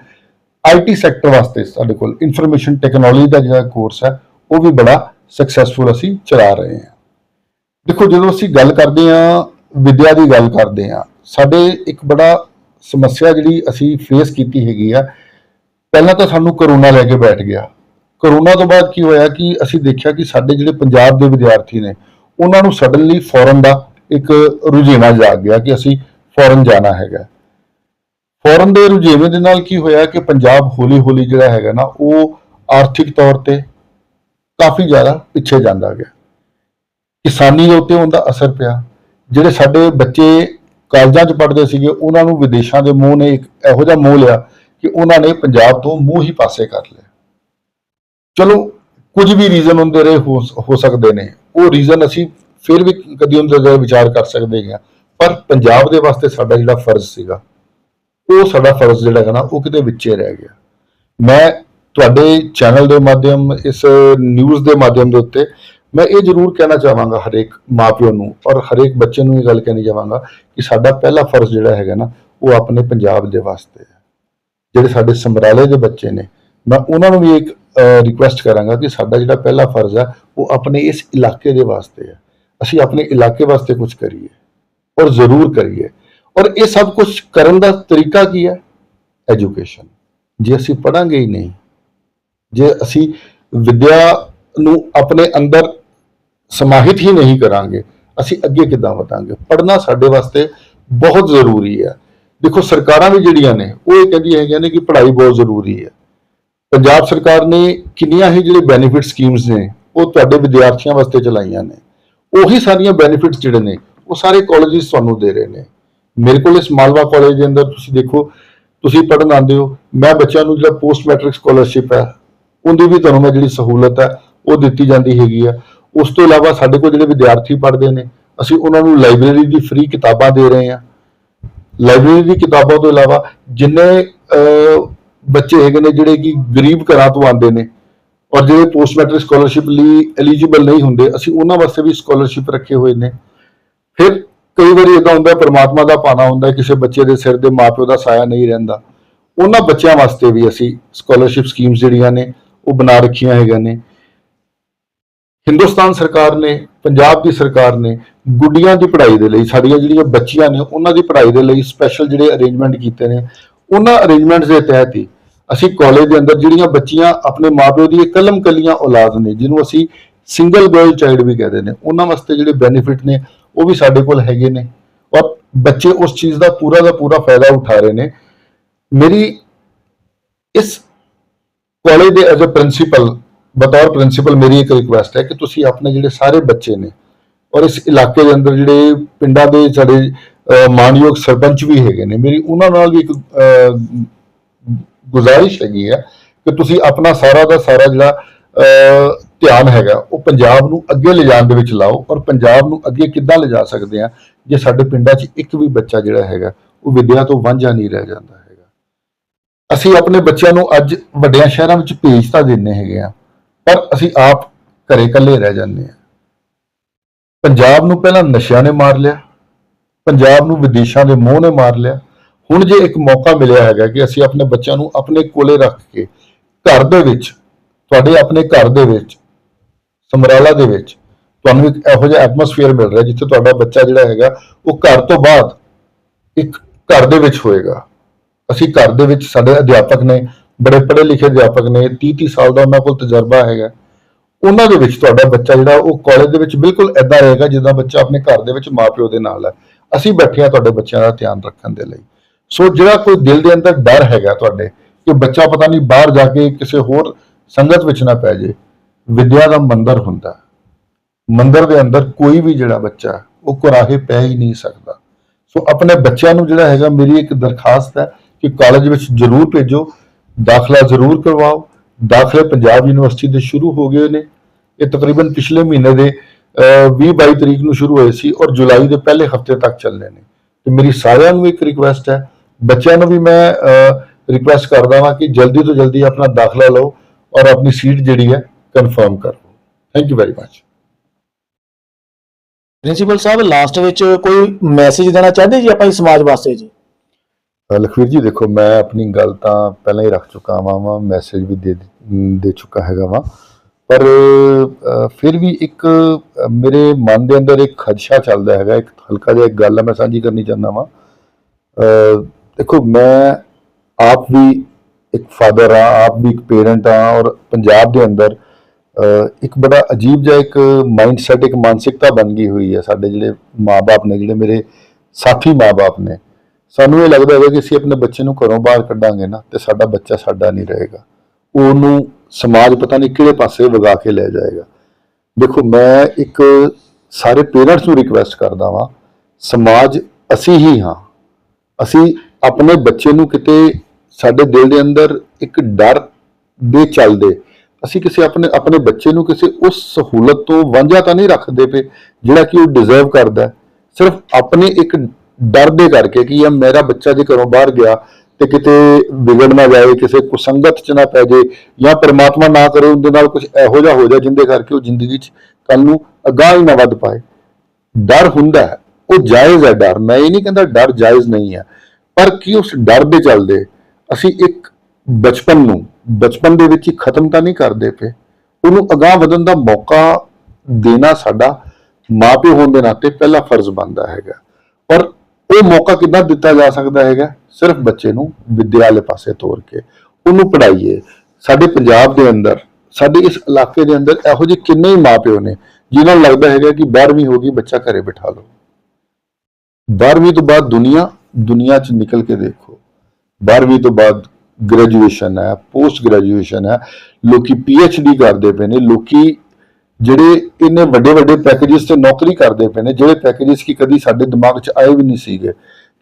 ਆਈਟੀ ਸੈਕਟਰ ਵਾਸਤੇ ਸਾਡੇ ਕੋਲ ਇਨਫੋਰਮੇਸ਼ਨ ਟੈਕਨੋਲੋਜੀ ਦਾ ਜਿਹੜਾ ਕੋਰਸ ਹੈ, ਉਹ ਵੀ ਬੜਾ ਸਕਸੈਸਫੁਲ ਅਸੀਂ ਚਲਾ ਰਹੇ ਹਾਂ। ਦੇਖੋ, ਜਦੋਂ ਅਸੀਂ ਗੱਲ ਕਰਦੇ ਹਾਂ, ਵਿਦਿਆ ਦੀ ਗੱਲ ਕਰਦੇ ਹਾਂ, ਸਾਡੇ ਇੱਕ ਬੜਾ ਸਮੱਸਿਆ ਜਿਹੜੀ ਅਸੀਂ ਫੇਸ ਕੀਤੀ ਹੈਗੀ ਆ, ਪਹਿਲਾਂ ਤਾਂ ਸਾਨੂੰ ਕਰੋਨਾ ਲੈ ਕੇ ਬੈਠ ਗਿਆ। ਕਰੋਨਾ ਤੋਂ ਬਾਅਦ ਕੀ ਹੋਇਆ ਕਿ ਅਸੀਂ ਦੇਖਿਆ ਕਿ ਸਾਡੇ ਜਿਹੜੇ ਪੰਜਾਬ ਦੇ ਵਿਦਿਆਰਥੀ ਨੇ, ਉਹਨਾਂ ਨੂੰ ਸਡਨਲੀ ਫੋਰਨ ਦਾ ਇੱਕ ਰੁਝੇਵਾਂ ਜਾਗ ਗਿਆ ਕਿ ਅਸੀਂ ਫੋਰਨ ਜਾਣਾ ਹੈਗਾ। ਫੋਰਨ ਦੇ ਰੁਝੇਵੇਂ ਦੇ ਨਾਲ ਕੀ ਹੋਇਆ ਕਿ ਪੰਜਾਬ ਹੌਲੀ-ਹੌਲੀ ਜਿਹੜਾ ਹੈਗਾ ਨਾ, ਉਹ ਆਰਥਿਕ ਤੌਰ ਤੇ ਕਾਫੀ ਜ਼ਿਆਦਾ ਪਿੱਛੇ ਜਾਂਦਾ ਗਿਆ। ਕਿਸਾਨੀ ਦੇ ਉੱਤੇ ਉਹਦਾ ਅਸਰ ਪਿਆ। ਜਿਹੜੇ ਸਾਡੇ ਬੱਚੇ ਕਾਲਜਾਂ 'ਚ ਪੜ੍ਹਦੇ ਸੀਗੇ, ਉਹਨਾਂ ਨੂੰ ਵਿਦੇਸ਼ਾਂ ਦੇ ਮੋਹ ਨੇ ਇੱਕ ਇਹੋ ਜਿਹਾ ਮੋਹ ਲਿਆ ਕਿ ਉਹਨਾਂ ਨੇ ਪੰਜਾਬ ਤੋਂ ਮੂੰਹ ਹੀ ਪਾਸੇ ਕਰ ਲਿਆ। ਚਲੋ, ਕੁਝ ਵੀ ਰੀਜ਼ਨ ਹੁੰਦੇ ਰਹੇ, ਹੋ ਸਕਦੇ ਨੇ। ਉਹ ਰੀਜ਼ਨ ਅਸੀਂ ਫਿਰ ਵੀ ਕਦੀ ਉਹਦੇ ਤੇ ਵਿਚਾਰ ਕਰ ਸਕਦੇ ਹਾਂ। ਪਰ ਪੰਜਾਬ ਦੇ ਵਾਸਤੇ ਸਾਡਾ ਜਿਹੜਾ ਫਰਜ਼ ਸੀਗਾ ਉਹ ਸਾਡਾ ਫਰਜ਼ ਜਿਹੜਾ ਹੈਗਾ ਨਾ, ਉਹ ਕਿਤੇ ਵਿੱਚੇ ਰਹਿ ਗਿਆ। ਮੈਂ ਤੁਹਾਡੇ ਚੈਨਲ ਦੇ ਮਾਧਿਅਮ, ਇਸ ਨਿਊਜ਼ ਦੇ ਮਾਧਿਅਮ ਦੇ ਉੱਤੇ ਮੈਂ ਇਹ ਜ਼ਰੂਰ ਕਹਿਣਾ ਚਾਹਾਂਗਾ ਹਰੇਕ ਮਾਪਿਓ ਨੂੰ ਔਰ ਹਰੇਕ ਬੱਚੇ ਨੂੰ ਇਹ ਗੱਲ ਕਹਿਣੀ ਚਾਹਾਂਗਾ ਕਿ ਸਾਡਾ ਪਹਿਲਾ ਫਰਜ਼ ਜਿਹੜਾ ਹੈਗਾ ਨਾ, ਉਹ ਆਪਣੇ ਪੰਜਾਬ ਦੇ ਵਾਸਤੇ ਹੈ। ਜਿਹੜੇ ਸਾਡੇ ਸਮਰਾਲੇ ਦੇ ਬੱਚੇ ਨੇ, ਮੈਂ ਉਹਨਾਂ ਨੂੰ ਵੀ ਇੱਕ ਰਿਕੁਐਸਟ ਕਰਾਂਗਾ ਕਿ ਸਾਡਾ ਜਿਹੜਾ ਪਹਿਲਾ ਫਰਜ਼ ਹੈ, ਉਹ ਆਪਣੇ ਇਸ ਇਲਾਕੇ ਦੇ ਵਾਸਤੇ ਹੈ। ਅਸੀਂ ਆਪਣੇ ਇਲਾਕੇ ਵਾਸਤੇ ਕੁਝ ਕਰੀਏ ਔਰ ਜ਼ਰੂਰ ਕਰੀਏ। ਔਰ ਇਹ ਸਭ ਕੁਝ ਕਰਨ ਦਾ ਤਰੀਕਾ ਕੀ ਹੈ? ਐਜੂਕੇਸ਼ਨ ਜੇ ਅਸੀਂ ਪੜਾਂਗੇ ਹੀ ਨਹੀਂ, ਜੇ ਅਸੀਂ ਵਿਦਿਆ ਨੂੰ ਆਪਣੇ ਅੰਦਰ ਸਮਾਹਿਤ ਹੀ ਨਹੀਂ ਕਰਾਂਗੇ, ਅਸੀਂ ਅੱਗੇ ਕਿੱਦਾਂ ਵਧਾਂਗੇ? ਪੜਨਾ ਸਾਡੇ ਵਾਸਤੇ ਬਹੁਤ ਜ਼ਰੂਰੀ ਹੈ। ਦੇਖੋ, ਸਰਕਾਰਾਂ ਵੀ ਜਿਹੜੀਆਂ ਨੇ, ਉਹ ਇਹ ਕਹਿੰਦੀਆਂ ਹੈਗੀਆਂ ਨੇ ਕਿ ਪੜ੍ਹਾਈ ਬਹੁਤ ਜ਼ਰੂਰੀ ਹੈ। ਪੰਜਾਬ ਸਰਕਾਰ ਨੇ ਕਿੰਨੀਆਂ ਹੀ ਜਿਹੜੇ ਬੈਨੀਫਿਟ ਸਕੀਮਸ ਨੇ, ਉਹ ਤੁਹਾਡੇ ਵਿਦਿਆਰਥੀਆਂ ਵਾਸਤੇ ਚਲਾਈਆਂ ਨੇ। ਉਹੀ ਸਾਰੀਆਂ ਬੈਨੀਫਿਟਸ ਜਿਹੜੇ ਨੇ, ਉਹ ਸਾਰੇ ਕਾਲਜਿਸ ਤੁਹਾਨੂੰ ਦੇ ਰਹੇ ਨੇ। ਮੇਰੇ ਕੋਲ ਇਸ ਮਾਲਵਾ ਕਾਲਜ ਦੇ ਅੰਦਰ ਤੁਸੀਂ ਦੇਖੋ, ਤੁਸੀਂ ਪੜ੍ਹਨ ਆਉਂਦੇ ਹੋ। ਮੈਂ ਬੱਚਿਆਂ ਨੂੰ ਜਿਹੜਾ ਪੋਸਟ ਮੈਟ੍ਰਿਕ ਸਕਾਲਰਸ਼ਿਪ ਹੈ, ਉਹਦੀ ਵੀ ਤੁਹਾਨੂੰ ਮੈਂ ਜਿਹੜੀ ਸਹੂਲਤ ਹੈ, ਉਹ ਦਿੱਤੀ ਜਾਂਦੀ ਹੈਗੀ ਆ। ਉਸ ਤੋਂ ਇਲਾਵਾ ਸਾਡੇ ਕੋਲ ਜਿਹੜੇ ਵਿਦਿਆਰਥੀ ਪੜ੍ਹਦੇ ਨੇ, ਅਸੀਂ ਉਹਨਾਂ ਨੂੰ ਲਾਇਬ੍ਰੇਰੀ ਦੀ ਫ੍ਰੀ ਕਿਤਾਬਾਂ ਦੇ ਰਹੇ ਹਾਂ। ਲਾਇਬ੍ਰੇਰੀ ਦੀ ਕਿਤਾਬਾਂ ਤੋਂ ਇਲਾਵਾ ਜਿੰਨੇ ਬੱਚੇ ਹੈਗੇ ਨੇ ਜਿਹੜੇ ਕਿ ਗਰੀਬ ਘਰਾਂ ਤੋਂ ਆਉਂਦੇ ਨੇ, ਔਰ ਜਿਹੜੇ ਪੋਸਟ ਮੈਟ੍ਰਿਕ ਸਕਾਲਰਸ਼ਿਪ ਲਈ ਐਲੀਜੀਬਲ ਨਹੀਂ ਹੁੰਦੇ, ਅਸੀਂ ਉਹਨਾਂ ਵਾਸਤੇ ਵੀ ਸਕਾਲਰਸ਼ਿਪ ਰੱਖੇ ਹੋਏ ਨੇ। ਫਿਰ ਕਈ ਵਾਰੀ ਇਦਾਂ ਹੁੰਦਾ ਪਰਮਾਤਮਾ ਦਾ ਪਾਣਾ ਹੁੰਦਾ ਕਿਸੇ ਬੱਚੇ ਦੇ ਸਿਰ ਦੇ ਮਾਪਿਓ ਦਾ ਸਾਇਆ ਨਹੀਂ ਰਹਿੰਦਾ। ਉਹਨਾਂ ਬੱਚਿਆਂ ਵਾਸਤੇ ਵੀ ਅਸੀਂ ਸਕਾਲਰਸ਼ਿਪ ਸਕੀਮਸ ਜਿਹੜੀਆਂ ਨੇ, ਉਹ ਬਣਾ ਰੱਖੀਆਂ ਹੈਗੀਆਂ ਨੇ। ਹਿੰਦੁਸਤਾਨ ਸਰਕਾਰ ਨੇ, ਪੰਜਾਬ ਦੀ ਸਰਕਾਰ ਨੇ ਗੁੱਡੀਆਂ ਦੀ ਪੜ੍ਹਾਈ ਦੇ ਲਈ, ਸਾਡੀਆਂ ਜਿਹੜੀਆਂ ਬੱਚੀਆਂ ਨੇ, ਉਹਨਾਂ ਦੀ ਪੜ੍ਹਾਈ ਦੇ ਲਈ ਸਪੈਸ਼ਲ ਜਿਹੜੇ ਅਰੇਂਜਮੈਂਟ ਕੀਤੇ ਨੇ, ਉਹਨਾਂ ਅਰੇਂਜਮੈਂਟਸ ਦੇ ਤਹਿਤ ਹੀ ਅਸੀਂ ਕਾਲਜ ਦੇ ਅੰਦਰ ਜਿਹੜੀਆਂ ਬੱਚੀਆਂ ਆਪਣੇ ਮਾਪਿਓ ਦੀ ਕਲਮ ਕਲੀਆਂ ਔਲਾਦ ਨੇ, ਜਿਹਨੂੰ ਅਸੀਂ ਸਿੰਗਲ ਗਰਲ ਚਾਈਲਡ ਵੀ ਕਹਿੰਦੇ ਨੇ, ਉਹਨਾਂ ਵਾਸਤੇ ਜਿਹੜੇ ਬੈਨੀਫਿਟ ਨੇ ਉਹ ਵੀ ਸਾਡੇ ਕੋਲ ਹੈਗੇ ਨੇ। ਔਰ ਬੱਚੇ ਉਸ ਚੀਜ਼ ਦਾ ਪੂਰਾ ਦਾ ਪੂਰਾ ਫਾਇਦਾ ਉਠਾ ਰਹੇ ਨੇ। ਮੇਰੀ ਇਸ ਕਾਲਜ ਦੇ ਐਜ਼ ਅ ਪ੍ਰਿੰਸੀਪਲ ਬਤੌਰ ਪ੍ਰਿੰਸੀਪਲ ਮੇਰੀ ਇੱਕ ਰਿਕੁਐਸਟ ਹੈ ਕਿ ਤੁਸੀਂ ਆਪਣੇ ਜਿਹੜੇ ਸਾਰੇ ਬੱਚੇ ਨੇ ਔਰ ਇਸ ਇਲਾਕੇ ਦੇ ਅੰਦਰ ਜਿਹੜੇ ਪਿੰਡਾਂ ਦੇ ਸਾਡੇ ਅਹ, ਮਾਣਯੋਗ ਸਰਪੰਚ ਵੀ ਹੈਗੇ ਨੇ। ਮੇਰੀ ਉਹਨਾਂ ਨਾਲ ਵੀ ਇੱਕ ਗੁਜ਼ਾਰਿਸ਼ ਹੈਗੀ ਹੈ ਕਿ ਤੁਸੀਂ ਆਪਣਾ ਸਾਰਾ ਦਾ ਸਾਰਾ ਜਿਹੜਾ ਧਿਆਨ ਹੈਗਾ, ਉਹ ਪੰਜਾਬ ਨੂੰ ਅੱਗੇ ਲਿਜਾਣ ਦੇ ਵਿੱਚ ਲਾਓ, ਔਰ ਪੰਜਾਬ ਨੂੰ ਅੱਗੇ ਕਿੱਦਾਂ ਲਿਜਾ ਸਕਦੇ ਆ, ਜੇ ਸਾਡੇ ਪਿੰਡਾਂ 'ਚ ਇੱਕ ਵੀ ਬੱਚਾ ਜਿਹੜਾ ਹੈਗਾ, ਉਹ ਵਿਦਿਆ ਤੋਂ ਵਾਂਝਾ ਨਹੀਂ ਰਹਿ ਜਾਂਦਾ ਹੈਗਾ। ਅਸੀਂ ਆਪਣੇ ਬੱਚਿਆਂ ਨੂੰ ਅੱਜ ਵੱਡਿਆਂ ਸ਼ਹਿਰਾਂ ਵਿੱਚ ਭੇਜ ਤਾਂ ਦਿੰਦੇ ਹੈਗੇ ਆ, ਪਰ ਅਸੀਂ ਆਪ ਘਰੇ ਇਕੱਲੇ ਰਹਿ ਜਾਂਦੇ ਆ। ਪੰਜਾਬ ਨੂੰ ਪਹਿਲਾਂ ਨਸ਼ਿਆਂ ਨੇ ਮਾਰ ਲਿਆ, ਪੰਜਾਬ ਨੂੰ ਵਿਦੇਸ਼ਾਂ ਦੇ ਮੋਹ ਨੇ ਮਾਰ ਲਿਆ। ਹੁਣ ਜੇ ਇੱਕ ਮੌਕਾ ਮਿਲਿਆ ਹੈਗਾ ਕਿ ਅਸੀਂ ਆਪਣੇ ਬੱਚਿਆਂ ਨੂੰ ਆਪਣੇ ਕੋਲੇ ਰੱਖ ਕੇ ਘਰ ਦੇ ਵਿੱਚ, ਤੁਹਾਡੇ ਆਪਣੇ ਘਰ ਦੇ ਵਿੱਚ ਸਮਰਾਲਾ ਦੇ ਵਿੱਚ ਤੁਹਾਨੂੰ ਇੱਕ ਇਹੋ ਜਿਹਾ ਐਟਮੋਸਫੇਅਰ ਮਿਲ ਰਿਹਾ ਜਿੱਥੇ ਤੁਹਾਡਾ ਬੱਚਾ ਜਿਹੜਾ ਹੈਗਾ, ਉਹ ਘਰ ਤੋਂ ਬਾਅਦ ਇੱਕ ਘਰ ਦੇ ਵਿੱਚ ਹੋਏਗਾ। ਅਸੀਂ ਘਰ ਦੇ ਵਿੱਚ ਸਾਡੇ ਅਧਿਆਪਕ ਨੇ, ਬੜੇ ਪੜ੍ਹੇ ਲਿਖੇ ਅਧਿਆਪਕ ਨੇ 30 30 ਸਾਲ ਦਾ ਉਹਨਾਂ ਕੋਲ ਤਜਰਬਾ ਹੈਗਾ। ਉਹਨਾਂ ਦੇ ਵਿੱਚ ਤੁਹਾਡਾ ਬੱਚਾ ਜਿਹੜਾ, ਉਹ ਕਾਲਜ ਦੇ ਵਿੱਚ ਬਿਲਕੁਲ ਐਦਾਂ ਰਹੇਗਾ ਜਿੱਦਾਂ ਬੱਚਾ ਆਪਣੇ ਘਰ ਦੇ ਵਿੱਚ ਮਾਪਿਓ ਦੇ ਨਾਲ ਹੈ। ਅਸੀਂ ਬੈਠੇ ਹਾਂ ਤੁਹਾਡੇ ਬੱਚਿਆਂ ਦਾ ਧਿਆਨ ਰੱਖਣ ਦੇ ਲਈ। ਸੋ ਜਿਹੜਾ ਕੋਈ ਦਿਲ ਦੇ ਅੰਦਰ ਡਰ ਹੈਗਾ ਤੁਹਾਡੇ ਕਿ ਬੱਚਾ ਪਤਾ ਨਹੀਂ ਬਾਹਰ ਜਾ ਕੇ ਕਿਸੇ ਹੋਰ ਸੰਗਤ ਵਿੱਚ ਨਾ ਪੈ ਜੇ ਵਿਦਿਆ ਦਾ ਮੰਦਰ ਹੁੰਦਾ ਮੰਦਰ ਦੇ ਅੰਦਰ ਕੋਈ ਵੀ ਜਿਹੜਾ ਬੱਚਾ, ਉਹ ਕੁਰਾਹੇ ਪੈ ਹੀ ਨਹੀਂ ਸਕਦਾ। ਸੋ ਆਪਣੇ ਬੱਚਿਆਂ ਨੂੰ ਜਿਹੜਾ ਹੈਗਾ, ਮੇਰੀ ਇੱਕ ਦਰਖਾਸਤ ਹੈ ਕਿ ਕਾਲਜ ਵਿੱਚ ਜ਼ਰੂਰ ਭੇਜੋ, ਦਾਖਲਾ ਜ਼ਰੂਰ ਕਰਵਾਓ। ਦਾਖਲੇ ਪੰਜਾਬ ਯੂਨੀਵਰਸਿਟੀ ਦੇ ਸ਼ੁਰੂ ਹੋ ਗਏ ਨੇ। ਇਹ ਤਕਰੀਬਨ ਪਿਛਲੇ ਮਹੀਨੇ ਦੇ 20 22 ਤਰੀਕ ਨੂੰ ਸ਼ੁਰੂ ਹੋਏ ਸੀ ਔਰ ਜੁਲਾਈ ਦੇ ਪਹਿਲੇ ਹਫ਼ਤੇ ਤੱਕ ਚੱਲਣੇ ਨੇ। ਤੇ ਮੇਰੀ ਸਾਰਿਆਂ ਨੂੰ ਇੱਕ ਰਿਕੁਐਸਟ ਹੈ। ਬੱਚਿਆਂ ਨੂੰ ਵੀ ਮੈਂ ਰਿਕੁਐਸਟ ਕਰਦਾ ਹਾਂ ਕਿ ਜਲਦੀ ਤੋਂ ਜਲਦੀ ਆਪਣਾ ਦਾਖਲਾ ਲਓ ਔਰ ਆਪਣੀ ਸੀਟ ਜਿਹੜੀ ਹੈ ਕਨਫਰਮ ਕਰੋ। Thank you very much principal Sahib last ਵਿੱਚ ਕੋਈ ਮੈਸੇਜ ਦੇਣਾ ਚਾਹੁੰਦੇ ਜੀ ਆਪਾਂ ਇਸ ਸਮਾਜ ਵਾਸਤੇ ਜੀ? ਲਖਵੀਰ ਜੀ ਦੇਖੋ ਮੈਂ ਆਪਣੀ ਗੱਲ ਤਾਂ ਪਹਿਲਾਂ ਹੀ ਰੱਖ ਚੁੱਕਾ ਹਾਂ ਵਾ ਮੈਸੇਜ ਵੀ ਦੇ ਦੇ ਚੁੱਕਾ ਹੈਗਾ ਵਾ। ਪਰ ਫਿਰ ਵੀ ਇੱਕ ਮੇਰੇ ਮਨ ਦੇ ਅੰਦਰ ਇੱਕ ਖਦਸ਼ਾ ਚੱਲਦਾ ਹੈਗਾ ਇੱਕ ਹਲਕਾ ਜਿਹਾ ਇੱਕ ਗੱਲ ਮੈਂ ਸਾਂਝੀ ਕਰਨੀ ਚਾਹੁੰਦਾ ਵਾਂ। ਦੇਖੋ ਮੈਂ ਆਪ ਵੀ ਇੱਕ ਫਾਦਰ ਆ ਆਪ ਵੀ ਇੱਕ ਪੇਰੈਂਟ ਆ ਔਰ ਪੰਜਾਬ ਦੇ ਅੰਦਰ ਇੱਕ ਬੜਾ ਅਜੀਬ ਜਿਹਾ ਇੱਕ ਮਾਈਂਡਸੈਟ ਇੱਕ ਮਾਨਸਿਕਤਾ ਬਣ ਗਈ ਹੋਈ ਹੈ ਸਾਡੇ ਜਿਹੜੇ ਮਾਪੇ ਨੇ, ਜਿਹੜੇ ਮੇਰੇ ਸਾਥੀ ਮਾਪੇ ਨੇ। ਸਾਨੂੰ ਇਹ ਲੱਗਦਾ ਹੈਗਾ ਕਿ ਅਸੀਂ ਆਪਣੇ ਬੱਚੇ ਨੂੰ ਘਰੋਂ ਬਾਹਰ ਕੱਢਾਂਗੇ ਨਾ ਤੇ ਸਾਡਾ ਬੱਚਾ ਸਾਡਾ ਨਹੀਂ ਰਹੇਗਾ। ਉਹਨੂੰ ਸਮਾਜ ਪਤਾ ਨਹੀਂ ਕਿਹੜੇ ਪਾਸੇ ਵਗਾ ਕੇ ਲੈ ਜਾਏਗਾ। ਦੇਖੋ, ਮੈਂ ਇੱਕ ਸਾਰੇ ਪੇਰੈਂਟਸ ਨੂੰ ਰਿਕਵੈਸਟ ਕਰਦਾ ਵਾਂ, ਸਮਾਜ ਅਸੀਂ ਹੀ ਹਾਂ। ਅਸੀਂ ਆਪਣੇ ਬੱਚੇ ਨੂੰ ਕਿਤੇ ਸਾਡੇ ਦਿਲ ਦੇ ਅੰਦਰ ਇੱਕ ਡਰ ਦੇ ਚੱਲਦੇ। ਅਸੀਂ ਕਿਸੇ ਆਪਣੇ ਆਪਣੇ ਬੱਚੇ ਨੂੰ ਕਿਸੇ ਉਸ ਸਹੂਲਤ ਤੋਂ ਵਾਂਝਾ ਤਾਂ ਨਹੀਂ ਰੱਖਦੇ ਪਏ ਜਿਹੜਾ ਕਿ ਉਹ ਡਿਜ਼ਰਵ ਕਰਦਾ ਸਿਰਫ ਆਪਣੇ ਇੱਕ ਡਰ ਦੇ ਕਰਕੇ ਕਿ ਇਹ ਮੇਰਾ ਬੱਚਾ ਜੇ ਘਰੋਂ ਬਾਹਰ ਗਿਆ ਤੇ ਕਿਤੇ ਵਿਗੜ ਨਾ ਜਾਏ, ਕਿਸੇ ਕੁਸੰਗਤ ਚ ਨਾ ਪੈ ਜਾਏ ਜਾਂ ਪਰਮਾਤਮਾ ਨਾ ਕਰੇ, ਉਹਦੇ ਨਾਲ ਕੁਝ ਇਹੋ ਜਿਹਾ ਹੋ ਜਾਏ ਜਿੰਦੇ ਕਰਕੇ ਉਹ ਜ਼ਿੰਦਗੀ ਚ ਕੱਲ ਨੂੰ ਅਗਾਂਹ ਹੀ ਨਾ ਵੱਧ ਪਾਏ। ਡਰ ਹੁੰਦਾ ਹੈ। ਉਹ ਜਾਇਜ਼ ਹੈ ਡਰ। ਮੈਂ ਇਹ ਨਹੀਂ ਕਹਿੰਦਾ ਡਰ ਜਾਇਜ਼ ਨਹੀਂ ਹੈ। ਪਰ ਕੀ ਉਸ ਡਰ ਦੇ ਚੱਲਦੇ? ਅਸੀਂ ਇੱਕ ਬਚਪਨ ਨੂੰ ਬਚਪਨ ਦੇ ਵਿੱਚ ਹੀ ਖਤਮ ਤਾਂ ਨਹੀਂ ਕਰਦੇ ਪਏ। ਉਹਨੂੰ ਅਗਾਂਹ ਵਧਣ ਦਾ ਮੌਕਾ ਦੇਣਾ ਸਾਡਾ ਮਾਪੇ ਹੋਣ ਦੇ ਨਾਤੇ ਪਹਿਲਾ ਫਰਜ਼ ਬਣਦਾ ਹੈਗਾ। ਔਰ ਉਹ ਮੌਕਾ ਕਿੱਦਾਂ ਦਿੱਤਾ ਜਾ ਸਕਦਾ ਹੈਗਾ? ਸਿਰਫ ਬੱਚੇ ਨੂੰ ਵਿਦਿਆਲੇ ਪਾਸੇ ਤੋਰ ਕੇ। ਉਹਨੂੰ ਪੜ੍ਹਾਈਏ। ਸਾਡੇ ਪੰਜਾਬ ਦੇ ਅੰਦਰ, ਸਾਡੇ ਇਸ ਇਲਾਕੇ ਦੇ ਅੰਦਰ ਇਹੋ ਜਿਹੇ ਕਿੰਨੇ ਹੀ ਮਾਪਿਓ ਨੇ ਜਿਨ੍ਹਾਂ ਨੂੰ ਲੱਗਦਾ ਹੈਗਾ ਕਿ 12ਵੀਂ ਹੋ ਗਈ, ਬੱਚਾ ਘਰੇ ਬਿਠਾ ਲਓ। 12ਵੀਂ ਤੋਂ ਬਾਅਦ ਦੁਨੀਆ ਦੁਨੀਆ 'ਚ ਨਿਕਲ ਕੇ ਦੇਖੋ। 12ਵੀਂ ਤੋਂ ਬਾਅਦ ਗ੍ਰੈਜੂਏਸ਼ਨ ਹੈ ਪੋਸਟ ਗ੍ਰੈਜੂਏਸ਼ਨ ਹੈ, ਲੋਕੀ ਡੀ ਕਰਦੇ ਪਏ ਨੇ, ਲੋਕੀ ਜਿਹੜੇ ਇਹਨੇ ਵੱਡੇ ਵੱਡੇ ਪੈਕੇजेस ਤੇ ਨੌਕਰੀ ਕਰਦੇ ਪਏ ਨੇ, ਜਿਹੜੇ ਪੈਕੇजेस ਕੀ ਕਦੀ ਸਾਡੇ ਦਿਮਾਗ 'ਚ ਆਏ ਵੀ ਨਹੀਂ ਸੀਗੇ।